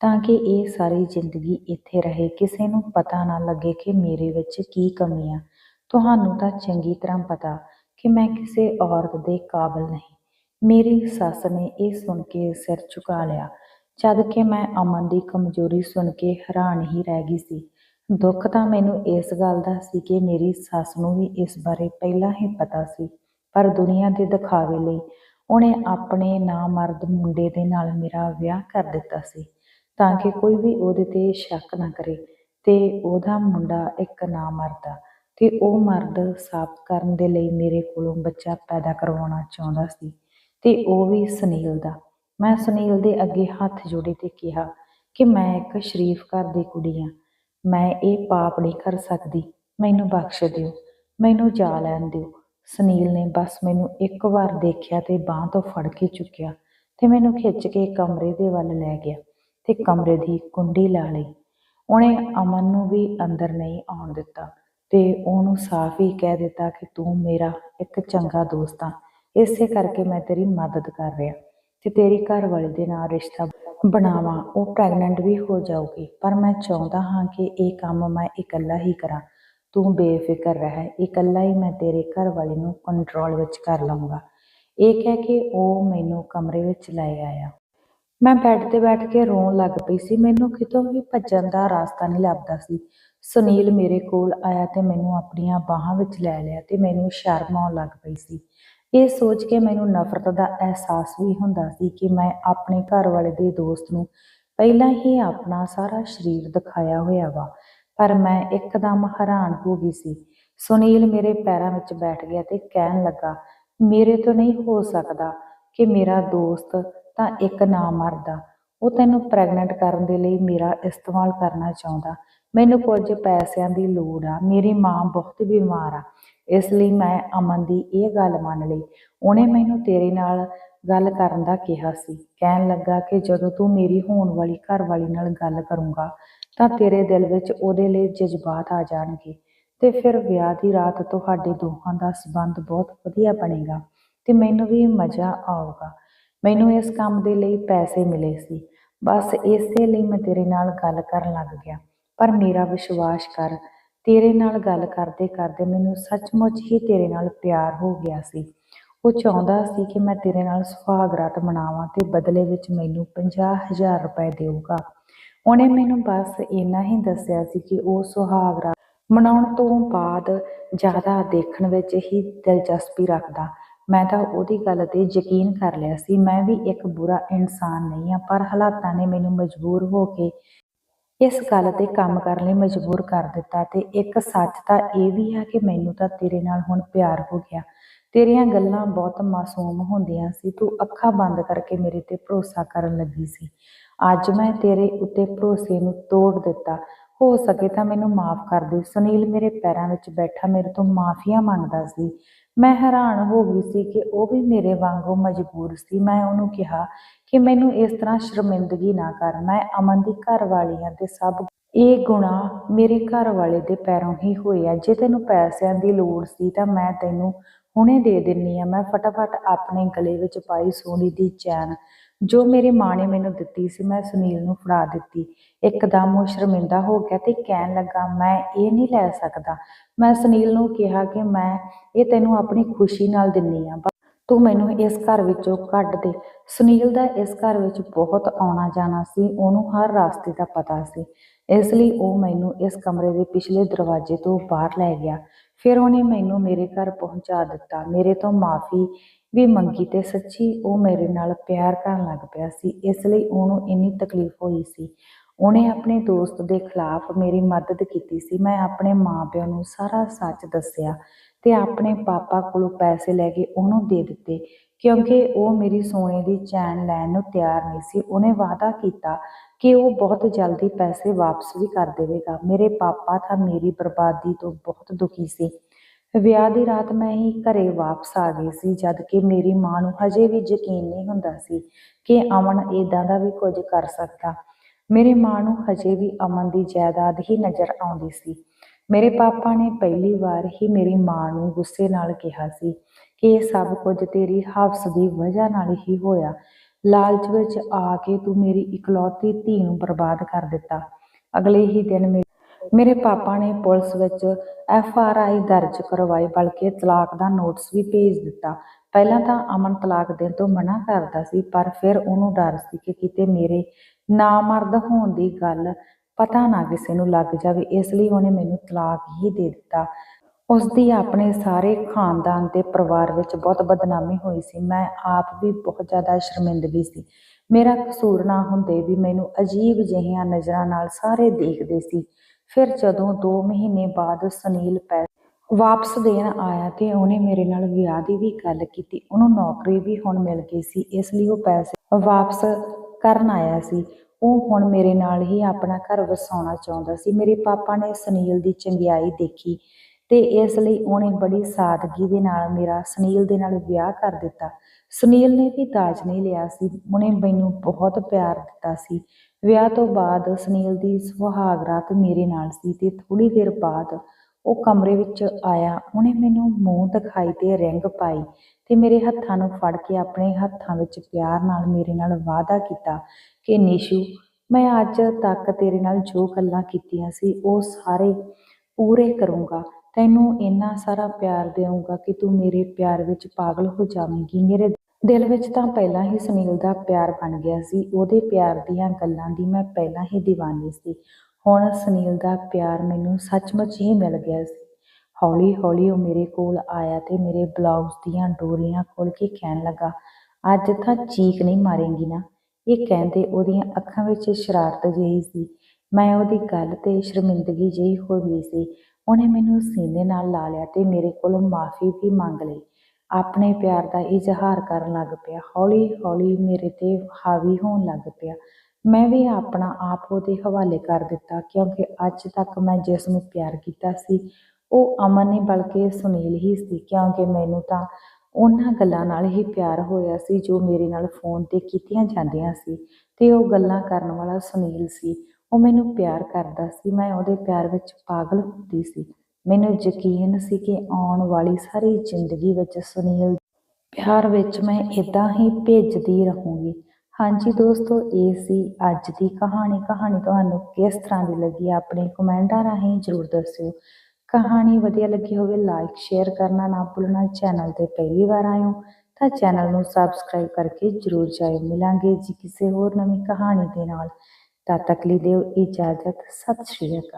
ਤਾਂ ਕਿ ਇਹ ਸਾਰੀ ਜ਼ਿੰਦਗੀ ਇੱਥੇ ਰਹੇ। ਕਿਸੇ ਨੂੰ ਪਤਾ ਨਾ ਲੱਗੇ ਕਿ ਮੇਰੇ ਵਿੱਚ ਕੀ ਕਮੀ ਆ। ਤੁਹਾਨੂੰ ਤਾਂ ਚੰਗੀ ਤਰ੍ਹਾਂ ਪਤਾ ਕਿ ਮੈਂ ਕਿਸੇ ਔਰਤ ਦੇ ਕਾਬਲ ਨਹੀਂ। ਮੇਰੀ ਸੱਸ ਨੇ ਇਹ ਸੁਣ ਕੇ ਸਿਰ ਝੁਕਾ ਲਿਆ। ਜਦ ਕਿ ਮੈਂ ਅਮਨ ਦੀ ਕਮਜ਼ੋਰੀ ਸੁਣ ਕੇ ਹੈਰਾਨ ਹੀ ਰਹਿ ਗਈ ਸੀ। ਦੁੱਖ ਤਾਂ ਮੈਨੂੰ ਇਸ ਗੱਲ ਦਾ ਸੀ ਕਿ ਮੇਰੀ ਸੱਸ ਨੂੰ ਵੀ ਇਸ ਬਾਰੇ ਪਹਿਲਾਂ ਹੀ ਪਤਾ ਸੀ, ਪਰ ਦੁਨੀਆ ਦੇ ਦਿਖਾਵੇ ਲਈ ਉਹਨੇ ਆਪਣੇ ਨਾਮਰਦ ਮੁੰਡੇ ਦੇ ਨਾਲ ਮੇਰਾ ਵਿਆਹ ਕਰ ਦਿੱਤਾ ਸੀ, ਤਾਂ ਕਿ ਕੋਈ ਵੀ ਉਹਦੇ ਤੇ ਸ਼ੱਕ ਨਾ ਕਰੇ ਤੇ ਉਹਦਾ ਮੁੰਡਾ ਇੱਕ ਨਾਮਰਦ ਆ ਤੇ ਉਹ ਮਰਦ ਸਾਫ਼ ਕਰਨ ਦੇ ਲਈ ਮੇਰੇ ਕੋਲੋਂ ਬੱਚਾ ਪੈਦਾ ਕਰਵਾਉਣਾ ਚਾਹੁੰਦਾ ਸੀ ਤੇ ਉਹ ਵੀ ਸੁਨੀਲ ਦਾ। ਮੈਂ ਸੁਨੀਲ ਦੇ ਅੱਗੇ ਹੱਥ ਜੋੜੇ ਤੇ ਕਿਹਾ ਕਿ ਮੈਂ ਇੱਕ ਸ਼ਰੀਫ ਘਰ ਦੀ ਕੁੜੀ ਹਾਂ ਮੈਂ ਇਹ ਪਾਪ ਨਹੀਂ ਕਰ ਸਕਦੀ। ਮੈਨੂੰ ਬਖਸ਼ ਦਿਓ। ਮੈਨੂੰ ਜਾ ਲੈਣ ਦਿਓ। ਸੁਨੀਲ ਨੇ ਬਸ ਮੈਨੂੰ ਇੱਕ ਵਾਰ ਦੇਖਿਆ ਤੇ ਬਾਹ ਤੋਂ ਫੜ ਕੇ ਚੁੱਕਿਆ ਤੇ ਮੈਨੂੰ ਖਿੱਚ ਕੇ ਕਮਰੇ ਦੇ ਵੱਲ ਲੈ ਗਿਆ ਤੇ ਕਮਰੇ ਦੀ ਕੁੰਡੀ ਲਾ ਲਈ। ਉਹਨੇ ਅਮਨ ਨੂੰ ਵੀ ਅੰਦਰ ਨਹੀਂ ਆਉਣ ਦਿੱਤਾ ਤੇ ਉਹਨੂੰ ਸਾਫ਼ ਹੀ ਕਹਿ ਦਿੱਤਾ ਕਿ ਤੂੰ ਮੇਰਾ ਇੱਕ ਚੰਗਾ ਦੋਸਤ ਆ। ਇਸੇ ਕਰਕੇ ਮੈਂ ਤੇਰੀ ਮਦਦ ਕਰ ਰਿਹਾ। ਤੇ ਤੇਰੀ ਘਰ ਵਾਲੇ ਦੇ ਨਾਲ ਰਿਸ਼ਤਾ ਬਣਾਵਾਂ, ਉਹ ਪ੍ਰੈਗਨੈਂਟ ਵੀ ਹੋ ਜਾਊਗੀ। ਪਰ ਮੈਂ ਚਾਹੁੰਦਾ ਹਾਂ ਕਿ ਇਹ ਕੰਮ ਮੈਂ ਇਕੱਲਾ ਹੀ ਕਰਾਂ। ਤੂੰ ਬੇਫਿਕਰ ਰਹਿ, ਇਕੱਲਾ ਹੀ ਮੈਂ ਤੇਰੇ ਘਰ ਵਾਲੇ ਨੂੰ ਕੰਟਰੋਲ ਵਿੱਚ ਕਰ ਲਵਾਂਗਾ ਇਹ ਕਹਿ ਕੇ ਉਹ ਮੈਨੂੰ ਕਮਰੇ ਵਿੱਚ ਲੈ ਆਇਆ। ਮੈਂ ਬੈੱਡ ਤੇ ਬੈਠ ਕੇ ਰੋਣ ਲੱਗ ਪਈ ਸੀ। ਮੈਨੂੰ ਕਿਤੋਂ ਵੀ ਭੱਜਣ ਦਾ ਰਾਸਤਾ ਨਹੀਂ ਲੱਭਦਾ ਸੀ। ਸੁਨੀਲ ਮੇਰੇ ਕੋਲ ਆਇਆ ਤੇ ਮੈਨੂੰ ਆਪਣੀਆਂ ਬਾਹਾਂ ਵਿੱਚ ਲੈ ਲਿਆ ਤੇ ਮੈਨੂੰ ਸ਼ਰਮ ਆਉਣ ਲੱਗ ਪਈ ਸੀ। ਇਹ ਸੋਚ ਕੇ ਮੈਨੂੰ ਨਫ਼ਰਤ ਦਾ ਅਹਿਸਾਸ ਵੀ ਹੁੰਦਾ ਸੀ ਕਿ ਮੈਂ ਆਪਣੇ ਘਰ ਵਾਲੇ ਦੇ ਦੋਸਤ ਨੂੰ ਪਹਿਲਾਂ ਹੀ ਆਪਣਾ ਸਾਰਾ ਸਰੀਰ ਦਿਖਾਇਆ ਹੋਇਆ ਵਾ, ਪਰ ਮੈਂ ਇੱਕਦਮ ਹੈਰਾਨ ਹੋ ਗਈ ਸੀ। ਸੁਨੀਲ ਮੇਰੇ ਪੈਰਾਂ ਵਿੱਚ ਬੈਠ ਗਿਆ ਤੇ ਕਹਿਣ ਲੱਗਾ, ਮੇਰੇ ਤੋਂ ਨਹੀਂ ਹੋ ਸਕਦਾ ਕਿ ਮੇਰਾ ਦੋਸਤ ਤਾਂ ਇੱਕ ਨਾ ਮਰਦਾ। ਉਹ ਤੈਨੂੰ ਪ੍ਰੈਗਨੈਂਟ ਕਰਨ ਦੇ ਲਈ ਮੇਰਾ ਇਸਤੇਮਾਲ ਕਰਨਾ ਚਾਹੁੰਦਾ। ਮੈਨੂੰ ਕੁਝ ਪੈਸਿਆਂ ਦੀ ਲੋੜ ਆ, ਮੇਰੀ ਮਾਂ ਬਹੁਤ ਬਿਮਾਰ ਆ, ਇਸ ਲਈ ਮੈਂ ਅਮਨ ਦੀ ਇਹ ਗੱਲ ਮੰਨ ਲਈ। ਉਹਨੇ ਮੈਨੂੰ ਤੇਰੇ ਨਾਲ ਗੱਲ ਕਰਨ ਦਾ ਕਿਹਾ ਸੀ। ਕਹਿਣ ਲੱਗਾ ਕਿ ਜਦੋਂ ਤੂੰ ਮੇਰੀ ਹੋਣ ਵਾਲੀ ਘਰ ਵਾਲੀ ਨਾਲ ਗੱਲ ਕਰੂੰਗਾ, ਤਾਂ ਤੇਰੇ ਦਿਲ ਵਿੱਚ ਉਹਦੇ ਲਈ ਜਜ਼ਬਾਤ ਆ ਜਾਣਗੇ ਤੇ ਫਿਰ ਵਿਆਹ ਦੀ ਰਾਤ ਤੁਹਾਡੇ ਦੋਹਾਂ ਦਾ ਸਬੰਧ ਬਹੁਤ ਵਧੀਆ ਬਣੇਗਾ ਤੇ ਮੈਨੂੰ ਵੀ ਮਜ਼ਾ ਆਊਗਾ। ਮੈਨੂੰ ਇਸ ਕੰਮ ਦੇ ਲਈ ਪੈਸੇ ਮਿਲੇ ਸੀ। ਬਸ ਇਸੇ ਲਈ ਮੈਂ ਤੇਰੇ ਨਾਲ ਗੱਲ ਕਰਨ ਲੱਗ ਗਿਆ। ਪਰ ਮੇਰਾ ਵਿਸ਼ਵਾਸ ਕਰ, ਤੇਰੇ ਨਾਲ ਗੱਲ ਕਰਦੇ ਕਰਦੇ ਮੈਨੂੰ ਸੱਚਮੁੱਚ ਹੀ ਤੇਰੇ ਨਾਲ ਪਿਆਰ ਹੋ ਗਿਆ ਸੀ। ਉਹ ਚਾਹੁੰਦਾ ਸੀ ਕਿ ਮੈਂ ਤੇਰੇ ਨਾਲ ਸੁਹਾਗ ਰਾਤ ਮਨਾਵਾਂ ਤੇ ਬਦਲੇ ਵਿੱਚ ਮੈਨੂੰ 50000 ਰੁਪਏ ਦੇਊਗਾ। ਉਹਨੇ ਮੈਨੂੰ ਬਸ ਇੰਨਾ ਹੀ ਦੱਸਿਆ ਸੀ ਕਿ ਉਹ ਸੁਹਾਗ ਰਾਤ ਮਨਾਉਣ ਤੋਂ ਬਾਅਦ ਜ਼ਿਆਦਾ ਦੇਖਣ ਵਿੱਚ ਹੀ ਦਿਲਚਸਪੀ ਰੱਖਦਾ। ਮੈਂ ਤਾਂ ਉਹਦੀ ਗੱਲ ਤੇ ਯਕੀਨ ਕਰ ਲਿਆ ਸੀ, ਮੈਂ ਵੀ ਇੱਕ ਬੁਰਾ ਇਨਸਾਨ ਨਹੀਂ ਆ ਪਰ ਹਾਲਾਤਾਂ ਨੇ ਮੈਨੂੰ ਮਜਬੂਰ ਹੋ ਕੇ ਇਸ ਗੱਲ ਤੇ ਕੰਮ ਕਰਨ ਲਈ ਮਜਬੂਰ ਕਰ ਦਿੱਤਾ ਤੇ ਇੱਕ ਸੱਚ ਤਾਂ ਇਹ ਵੀ ਹੈ ਕਿ ਮੈਨੂੰ ਤਾਂ ਤੇਰੇ ਨਾਲ ਹੁਣ ਪਿਆਰ ਹੋ ਗਿਆ। ਤੇਰੀਆਂ ਗੱਲਾਂ ਬਹੁਤ ਮਾਸੂਮ ਹੁੰਦੀਆਂ ਸੀ। ਤੂੰ ਅੱਖਾਂ ਬੰਦ ਕਰਕੇ ਮੇਰੇ ਤੇ ਭਰੋਸਾ ਕਰਨ ਲੱਗੀ ਸੀ। ਅੱਜ ਮੈਂ ਤੇਰੇ ਉੱਤੇ ਭਰੋਸੇ ਨੂੰ ਤੋੜ ਦਿੱਤਾ। ਹੋ ਸਕੇ ਤਾਂ ਮੈਨੂੰ ਮਾਫ ਕਰ ਦੇ ਸੁਨੀਲ ਮੇਰੇ ਪੈਰਾਂ ਵਿੱਚ ਬੈਠਾ ਮੇਰੇ ਤੋਂ ਮਾਫ਼ੀਆ ਮੰਗਦਾ ਸੀ। ਮੈਂ ਹੈਰਾਨ ਹੋ ਗਈ ਸੀ ਕਿ ਉਹ ਵੀ ਮੇਰੇ ਵਾਂਗੂ ਮਜਬੂਰ ਸੀ। ਮੈਂ ਉਹਨੂੰ ਕਿਹਾ ਕਿ ਮੈਨੂੰ ਇਸ ਤਰ੍ਹਾਂ ਸ਼ਰਮਿੰਦਗੀ ਨਾ ਕਰ। ਮੈਂ ਅਮਨ ਦੀ ਘਰ ਵਾਲੀ ਤੇ ਸਭ ਇਹ ਗੁਨਾਹ ਮੇਰੇ ਘਰ ਵਾਲੇ ਦੇ ਪੈਰੋਂ ਹੀ ਹੋਏ ਆ। ਜੇ ਤੈਨੂੰ ਪੈਸਿਆਂ ਦੀ ਲੋੜ ਸੀ ਤਾਂ ਮੈਂ ਤੈਨੂੰ ਹੁਣੇ ਦੇ ਦਿੰਨੀ ਆ। ਮੈਂ ਫਟਾਫਟ ਆਪਣੇ ਗਲੇ ਵਿੱਚ ਪਾਈ ਸੋਨੇ ਦੀ ਚੈਨ, ਜੋ ਮੇਰੀ ਮਾਂ ਨੇ ਮੈਨੂੰ ਦਿੱਤੀ ਸੀ, ਮੈਂ ਸੁਨੀਲ ਨੂੰ ਫੜਾ ਦਿੱਤੀ। ਇੱਕਦਮ ਉਹ ਸ਼ਰਮਿੰਦਾ ਹੋ ਗਿਆ ਤੇ ਕਹਿਣ ਲੱਗਾ, ਮੈਂ ਇਹ ਨਹੀਂ ਲੈ ਸਕਦਾ। ਮੈਂ ਸੁਨੀਲ ਨੂੰ ਕਿਹਾ ਕਿ ਮੈਂ ਇਹ ਤੈਨੂੰ ਆਪਣੀ ਖੁਸ਼ੀ ਨਾਲ ਦਿੰਨੀ ਆ। ਤੂੰ ਮੈਨੂੰ ਇਸ ਘਰ ਵਿੱਚੋਂ ਕੱਢ ਦੇ। ਸੁਨੀਲ ਦਾ ਇਸ ਘਰ ਵਿੱਚ ਬਹੁਤ ਆਉਣਾ ਜਾਣਾ ਸੀ, ਉਹਨੂੰ ਹਰ ਰਸਤੇ ਦਾ ਪਤਾ ਸੀ। ਇਸ ਲਈ ਉਹ ਮੈਨੂੰ ਇਸ ਕਮਰੇ ਦੇ ਪਿਛਲੇ ਦਰਵਾਜ਼ੇ ਤੋਂ ਬਾਹਰ ਲੈ ਗਿਆ। ਫਿਰ ਉਹਨੇ ਮੈਨੂੰ ਮੇਰੇ ਘਰ ਪਹੁੰਚਾ ਦਿੱਤਾ। ਮੇਰੇ ਤੋਂ ਮਾਫੀ ਵੀ ਮੰਗੀ ਤੇ ਸੱਚੀ ਉਹ ਮੇਰੇ ਨਾਲ ਪਿਆਰ ਕਰਨ ਲੱਗ ਪਿਆ ਸੀ। ਇਸ ਲਈ ਉਹਨੂੰ ਇੰਨੀ ਤਕਲੀਫ ਹੋਈ ਸੀ। ਉਹਨੇ ਆਪਣੇ ਦੋਸਤ ਦੇ ਖਿਲਾਫ ਮੇਰੀ ਮਦਦ ਕੀਤੀ ਸੀ। ਮੈਂ ਆਪਣੇ ਮਾਪਿਆਂ ਨੂੰ ਸਾਰਾ ਸੱਚ ਦੱਸਿਆ ਤੇ ਆਪਣੇ ਪਾਪਾ ਕੋਲੋਂ ਪੈਸੇ ਲੈ ਕੇ ਉਹਨੂੰ ਦੇ ਦਿੱਤੇ। ਕਿਉਂਕਿ ਉਹ ਮੇਰੀ ਸੋਨੇ ਦੀ ਚੈਨ ਲੈਣ ਨੂੰ ਤਿਆਰ ਨਹੀਂ ਸੀ, ਉਹਨੇ ਵਾਅਦਾ ਕੀਤਾ ਕਿ ਉਹ ਬਹੁਤ ਜਲਦੀ ਪੈਸੇ ਵਾਪਸ ਵੀ ਕਰ ਦੇਵੇਗਾ। ਮੇਰੇ ਪਾਪਾ ਤਾਂ ਮੇਰੀ ਬਰਬਾਦੀ ਤੋਂ ਬਹੁਤ ਦੁਖੀ ਸੀ। ਵਿਆਹ ਦੀ ਰਾਤ ਮੈਂ ਹੀ ਘਰੇ ਵਾਪਸ ਆ ਗਈ ਸੀ, ਜਦ ਕਿ ਮੇਰੀ ਮਾਂ ਨੂੰ ਹਜੇ ਵੀ ਯਕੀਨ ਨਹੀਂ ਹੁੰਦਾ ਸੀ ਕਿ ਅਮਨ ਇਦਾਂ ਦਾ ਵੀ ਕੁਝ ਕਰ ਸਕਦਾ। ਮੇਰੀ ਮਾਂ ਨੂੰ ਹਜੇ ਵੀ ਅਮਨ ਦੀ ਜਾਇਦਾਦ ਹੀ ਨਜ਼ਰ ਆਉਂਦੀ ਸੀ। ਮੇਰੇ ਪਾਪਾ ਨੇ ਪਹਿਲੀ ਵਾਰ ਹੀ ਮੇਰੀ ਮਾਂ ਨੂੰ ਗੁੱਸੇ ਨਾਲ ਕਿਹਾ ਸੀ ਕਿ ਇਹ ਸਭ ਕੁਝ ਤੇਰੀ ਹਵਸ ਦੀ ਵਜ੍ਹਾ ਨਾਲ ਹੀ ਹੋਇਆ। ਲਾਲਚ ਵਿੱਚ ਆ ਕੇ ਤੂੰ ਮੇਰੀ ਇਕਲੌਤੀ ਧੀ ਨੂੰ ਬਰਬਾਦ ਕਰ ਦਿੱਤਾ। ਅਗਲੇ ਹੀ ਦਿਨ ਮੇਰੇ ਪਾਪਾ ਨੇ ਪੁਲਿਸ ਵਿੱਚ ਐਫ ਆਰ ਆਈ ਦਰਜ ਕਰਵਾਈ, ਬਲਕਿ ਤਲਾਕ ਦਾ ਨੋਟਿਸ ਵੀ ਭੇਜ ਦਿੱਤਾ। ਪਹਿਲਾਂ ਤਾਂ ਅਮਨ ਤਲਾਕ ਦੇਣ ਤੋਂ ਮਨਾ ਕਰਦਾ ਸੀ, ਪਰ ਫਿਰ ਉਹਨੂੰ ਡਰ ਸੀ ਕਿ ਕਿਤੇ ਮੇਰੇ ਨਾ ਮਰਦ ਹੋਣ ਦੀ ਗੱਲ ਪਤਾ ਨਾ ਕਿਸੇ ਨੂੰ ਲੱਗ ਜਾਵੇ, ਇਸ ਲਈ ਉਹਨੇ ਮੈਨੂੰ ਤਲਾਕ ਹੀ ਦੇ ਦਿੱਤਾ। ਉਸ ਦੀ ਆਪਣੇ ਸਾਰੇ ਖਾਨਦਾਨ ਤੇ ਪਰਿਵਾਰ ਵਿੱਚ ਬਹੁਤ ਬਦਨਾਮੀ ਹੋਈ ਸੀ। ਮੈਂ ਆਪ ਵੀ ਬਹੁਤ ਜ਼ਿਆਦਾ ਸ਼ਰਮਿੰਦਗੀ ਸੀ। ਮੇਰਾ ਕਸੂਰ ਨਾ ਹੁੰਦੇ ਵੀ ਮੈਨੂੰ ਅਜੀਬ ਜਿਹੀਆਂ ਨਜ਼ਰਾਂ ਨਾਲ ਸਾਰੇ ਦੇਖਦੇ ਸੀ। ਫਿਰ ਜਦੋਂ 2 ਮਹੀਨੇ ਬਾਅਦ ਸੁਨੀਲ ਪੈ ਵਾਪਸ ਦੇਣ ਆਇਆ ਤੇ ਉਹਨੇ ਮੇਰੇ ਨਾਲ ਵਿਆਹ ਦੀ ਵੀ ਗੱਲ ਕੀਤੀ। ਉਹਨੂੰ ਨੌਕਰੀ ਵੀ ਹੁਣ ਮਿਲ ਗਈ ਸੀ, ਇਸ ਲਈ ਉਹ ਪੈਸੇ ਵਾਪਸ ਕਰਨ ਆਇਆ ਸੀ। ਉਹ ਹੁਣ ਮੇਰੇ ਨਾਲ ਹੀ ਆਪਣਾ ਘਰ ਵਸਾਉਣਾ ਚਾਹੁੰਦਾ ਸੀ। ਮੇਰੇ ਪਾਪਾ ਨੇ ਸੁਨੀਲ ਦੀ ਚੰਗਿਆਈ ਦੇਖੀ ਤੇ ਇਸ ਲਈ ਉਹਨੇ ਬੜੀ ਸਾਦਗੀ ਦੇ ਨਾਲ ਮੇਰਾ ਸੁਨੀਲ ਦੇ ਨਾਲ ਵਿਆਹ ਕਰ ਦਿੱਤਾ। ਸੁਨੀਲ ਨੇ ਵੀ ਦਾਜ ਨਹੀਂ ਲਿਆ ਸੀ। ਉਹਨੇ ਮੈਨੂੰ ਬਹੁਤ ਪਿਆਰ ਦਿੱਤਾ ਸੀ। ਵਿਆਹ ਤੋਂ ਬਾਅਦ ਸੁਨੀਲ ਦੀ ਸੁਹਾਗ ਰਾਤ ਮੇਰੇ ਨਾਲ ਸੀ ਤੇ ਥੋੜੀ ਦੇਰ ਬਾਅਦ ਉਹ ਕਮਰੇ ਵਿੱਚ ਆਇਆ। ਉਹਨੇ ਮੈਨੂੰ ਮੂੰਹ ਦਿਖਾਈ ਤੇ ਰਿੰਗ ਪਾਈ ਤੇ ਮੇਰੇ ਹੱਥਾਂ ਨੂੰ ਫੜ ਕੇ ਆਪਣੇ ਹੱਥਾਂ ਵਿੱਚ ਪਿਆਰ ਨਾਲ ਮੇਰੇ ਨਾਲ ਵਾਅਦਾ ਕੀਤਾ ਕਿ, ਨਿਸ਼ੂ, ਮੈਂ ਅੱਜ ਤੱਕ ਤੇਰੇ ਨਾਲ ਜੋ ਗੱਲਾਂ ਕੀਤੀਆਂ ਸੀ, ਉਹ ਸਾਰੇ ਪੂਰੇ ਕਰੂੰਗਾ। ਤੈਨੂੰ ਇੰਨਾ ਸਾਰਾ ਪਿਆਰ ਦੇਵਾਂਗਾ ਕਿ ਤੂੰ ਮੇਰੇ ਪਿਆਰ ਵਿੱਚ ਪਾਗਲ ਹੋ ਜਾਵੇਂਗੀ। ਮੇਰੇ ਦਿਲ ਵਿੱਚ ਤਾਂ ਪਹਿਲਾਂ ਹੀ ਸੁਨੀਲ ਦਾ ਪਿਆਰ ਬਣ ਗਿਆ ਸੀ। ਉਹਦੇ ਪਿਆਰ ਦੀਆਂ ਗੱਲਾਂ ਦੀ ਮੈਂ ਪਹਿਲਾਂ ਹੀ دیਵਾਨੀ ਸੀ। ਹੁਣ ਸੁਨੀਲ ਦਾ ਪਿਆਰ ਮੈਨੂੰ ਸੱਚਮੁੱਚ ਹੀ ਮਿਲ ਗਿਆ ਸੀ। ਹੌਲੀ ਹੌਲੀ ਉਹ ਮੇਰੇ ਕੋਲ ਆਇਆ ਤੇ ਮੇਰੇ ਬਲਾਊਜ਼ ਦੀਆਂ ਡੋਰੀਆਂ ਖੋਲ ਕੇ ਕਹਿਣ ਲੱਗਾ, ਅੱਜ ਤਾਂ ਚੀਕ ਨਹੀਂ ਮਾਰੇਂਗੀ ਨਾ। ਇਹ ਕਹਿੰਦੇ ਉਹਦੀਆਂ ਅੱਖਾਂ ਵਿੱਚ ਸ਼ਰਾਰਤ ਜਿਹੀ ਸੀ। ਮੈਂ ਉਹਦੀ ਗੱਲ ਤੇ ਸ਼ਰਮਿੰਦਗੀ ਜਿਹੀ ਹੋ ਗਈ ਸੀ। ਉਹਨੇ ਮੈਨੂੰ ਸੀਨੇ ਨਾਲ ਲਾ ਲਿਆ ਤੇ ਮੇਰੇ ਕੋਲੋਂ ਮਾਫੀ ਵੀ ਮੰਗ ਲਈ। ਆਪਣੇ ਪਿਆਰ ਦਾ ਇਜ਼ਹਾਰ ਕਰਨ ਲੱਗ ਪਿਆ। ਹੌਲੀ ਹੌਲੀ ਮੇਰੇ ਤੇ ਹਾਵੀ ਹੋਣ ਲੱਗ ਪਿਆ। ਮੈਂ ਵੀ ਆਪਣਾ ਆਪ ਉਹਦੇ ਹਵਾਲੇ ਕਰ ਦਿੱਤਾ, ਕਿਉਂਕਿ ਅੱਜ ਤੱਕ ਮੈਂ ਜਿਸ ਨੂੰ ਪਿਆਰ ਕੀਤਾ ਸੀ, ਉਹ ਅਮਨ ਨਹੀਂ ਬਲਕਿ ਸੁਨੀਲ ਹੀ ਸੀ, ਕਿਉਂਕਿ ਮੈਨੂੰ ਤਾਂ ਉਹਨਾਂ ਗੱਲਾਂ ਨਾਲ ਹੀ ਪਿਆਰ ਹੋਇਆ ਸੀ, ਜੋ ਮੇਰੇ ਨਾਲ ਫੋਨ ਤੇ ਕੀਤੀਆਂ ਜਾਂਦੀਆਂ ਸੀ, ਤੇ ਉਹ ਗੱਲਾਂ ਕਰਨ ਵਾਲਾ ਸੁਨੀਲ ਸੀ, ਉਹ ਮੈਨੂੰ ਪਿਆਰ ਕਰਦਾ ਸੀ, ਮੈਂ ਉਹਦੇ ਪਿਆਰ ਵਿੱਚ ਪਾਗਲ ਹੁੰਦੀ ਸੀ, ਮੈਨੂੰ ਯਕੀਨ ਸੀ ਕਿ ਆਉਣ ਵਾਲੀ ਸਾਰੀ ਜ਼ਿੰਦਗੀ ਵਿੱਚ ਸੁਨੀਲ ਪਿਆਰ ਵਿੱਚ ਮੈਂ ਇਦਾਂ ਹੀ ਭੇਜਦੀ ਰਹੂੰਗੀ। ਹਾਂਜੀ ਦੋਸਤੋ, ਇਹ ਸੀ ਅੱਜ ਦੀ ਕਹਾਣੀ। ਕਹਾਣੀ ਤੁਹਾਨੂੰ ਕਿਸ ਤਰ੍ਹਾਂ ਦੀ ਲੱਗੀ ਆਪਣੇ ਕਮੈਂਟਾਂ ਰਾਹੀਂ ਜ਼ਰੂਰ ਦੱਸਿਓ। ਕਹਾਣੀ ਵਧੀਆ ਲੱਗੀ ਹੋਵੇ, ਲਾਈਕ, ਸ਼ੇਅਰ ਕਰਨਾ ਨਾ ਭੁੱਲਣਾ। ਚੈਨਲ ਤੇ ਪਹਿਲੀ ਵਾਰ ਆਇਓ ਤਾਂ ਚੈਨਲ ਨੂੰ ਸਬਸਕ੍ਰਾਈਬ ਕਰਕੇ ਜ਼ਰੂਰ ਜਾਇਓ। ਮਿਲਾਂਗੇ ਜੀ ਕਿਸੇ ਹੋਰ ਨਵੀਂ ਕਹਾਣੀ ਦੇ ਨਾਲ। ਤਦ ਤੱਕ ਲਈ ਦਿਓ ਇਜਾਜ਼ਤ। ਸਤਿ ਸ਼੍ਰੀ ਅਕਾਲ।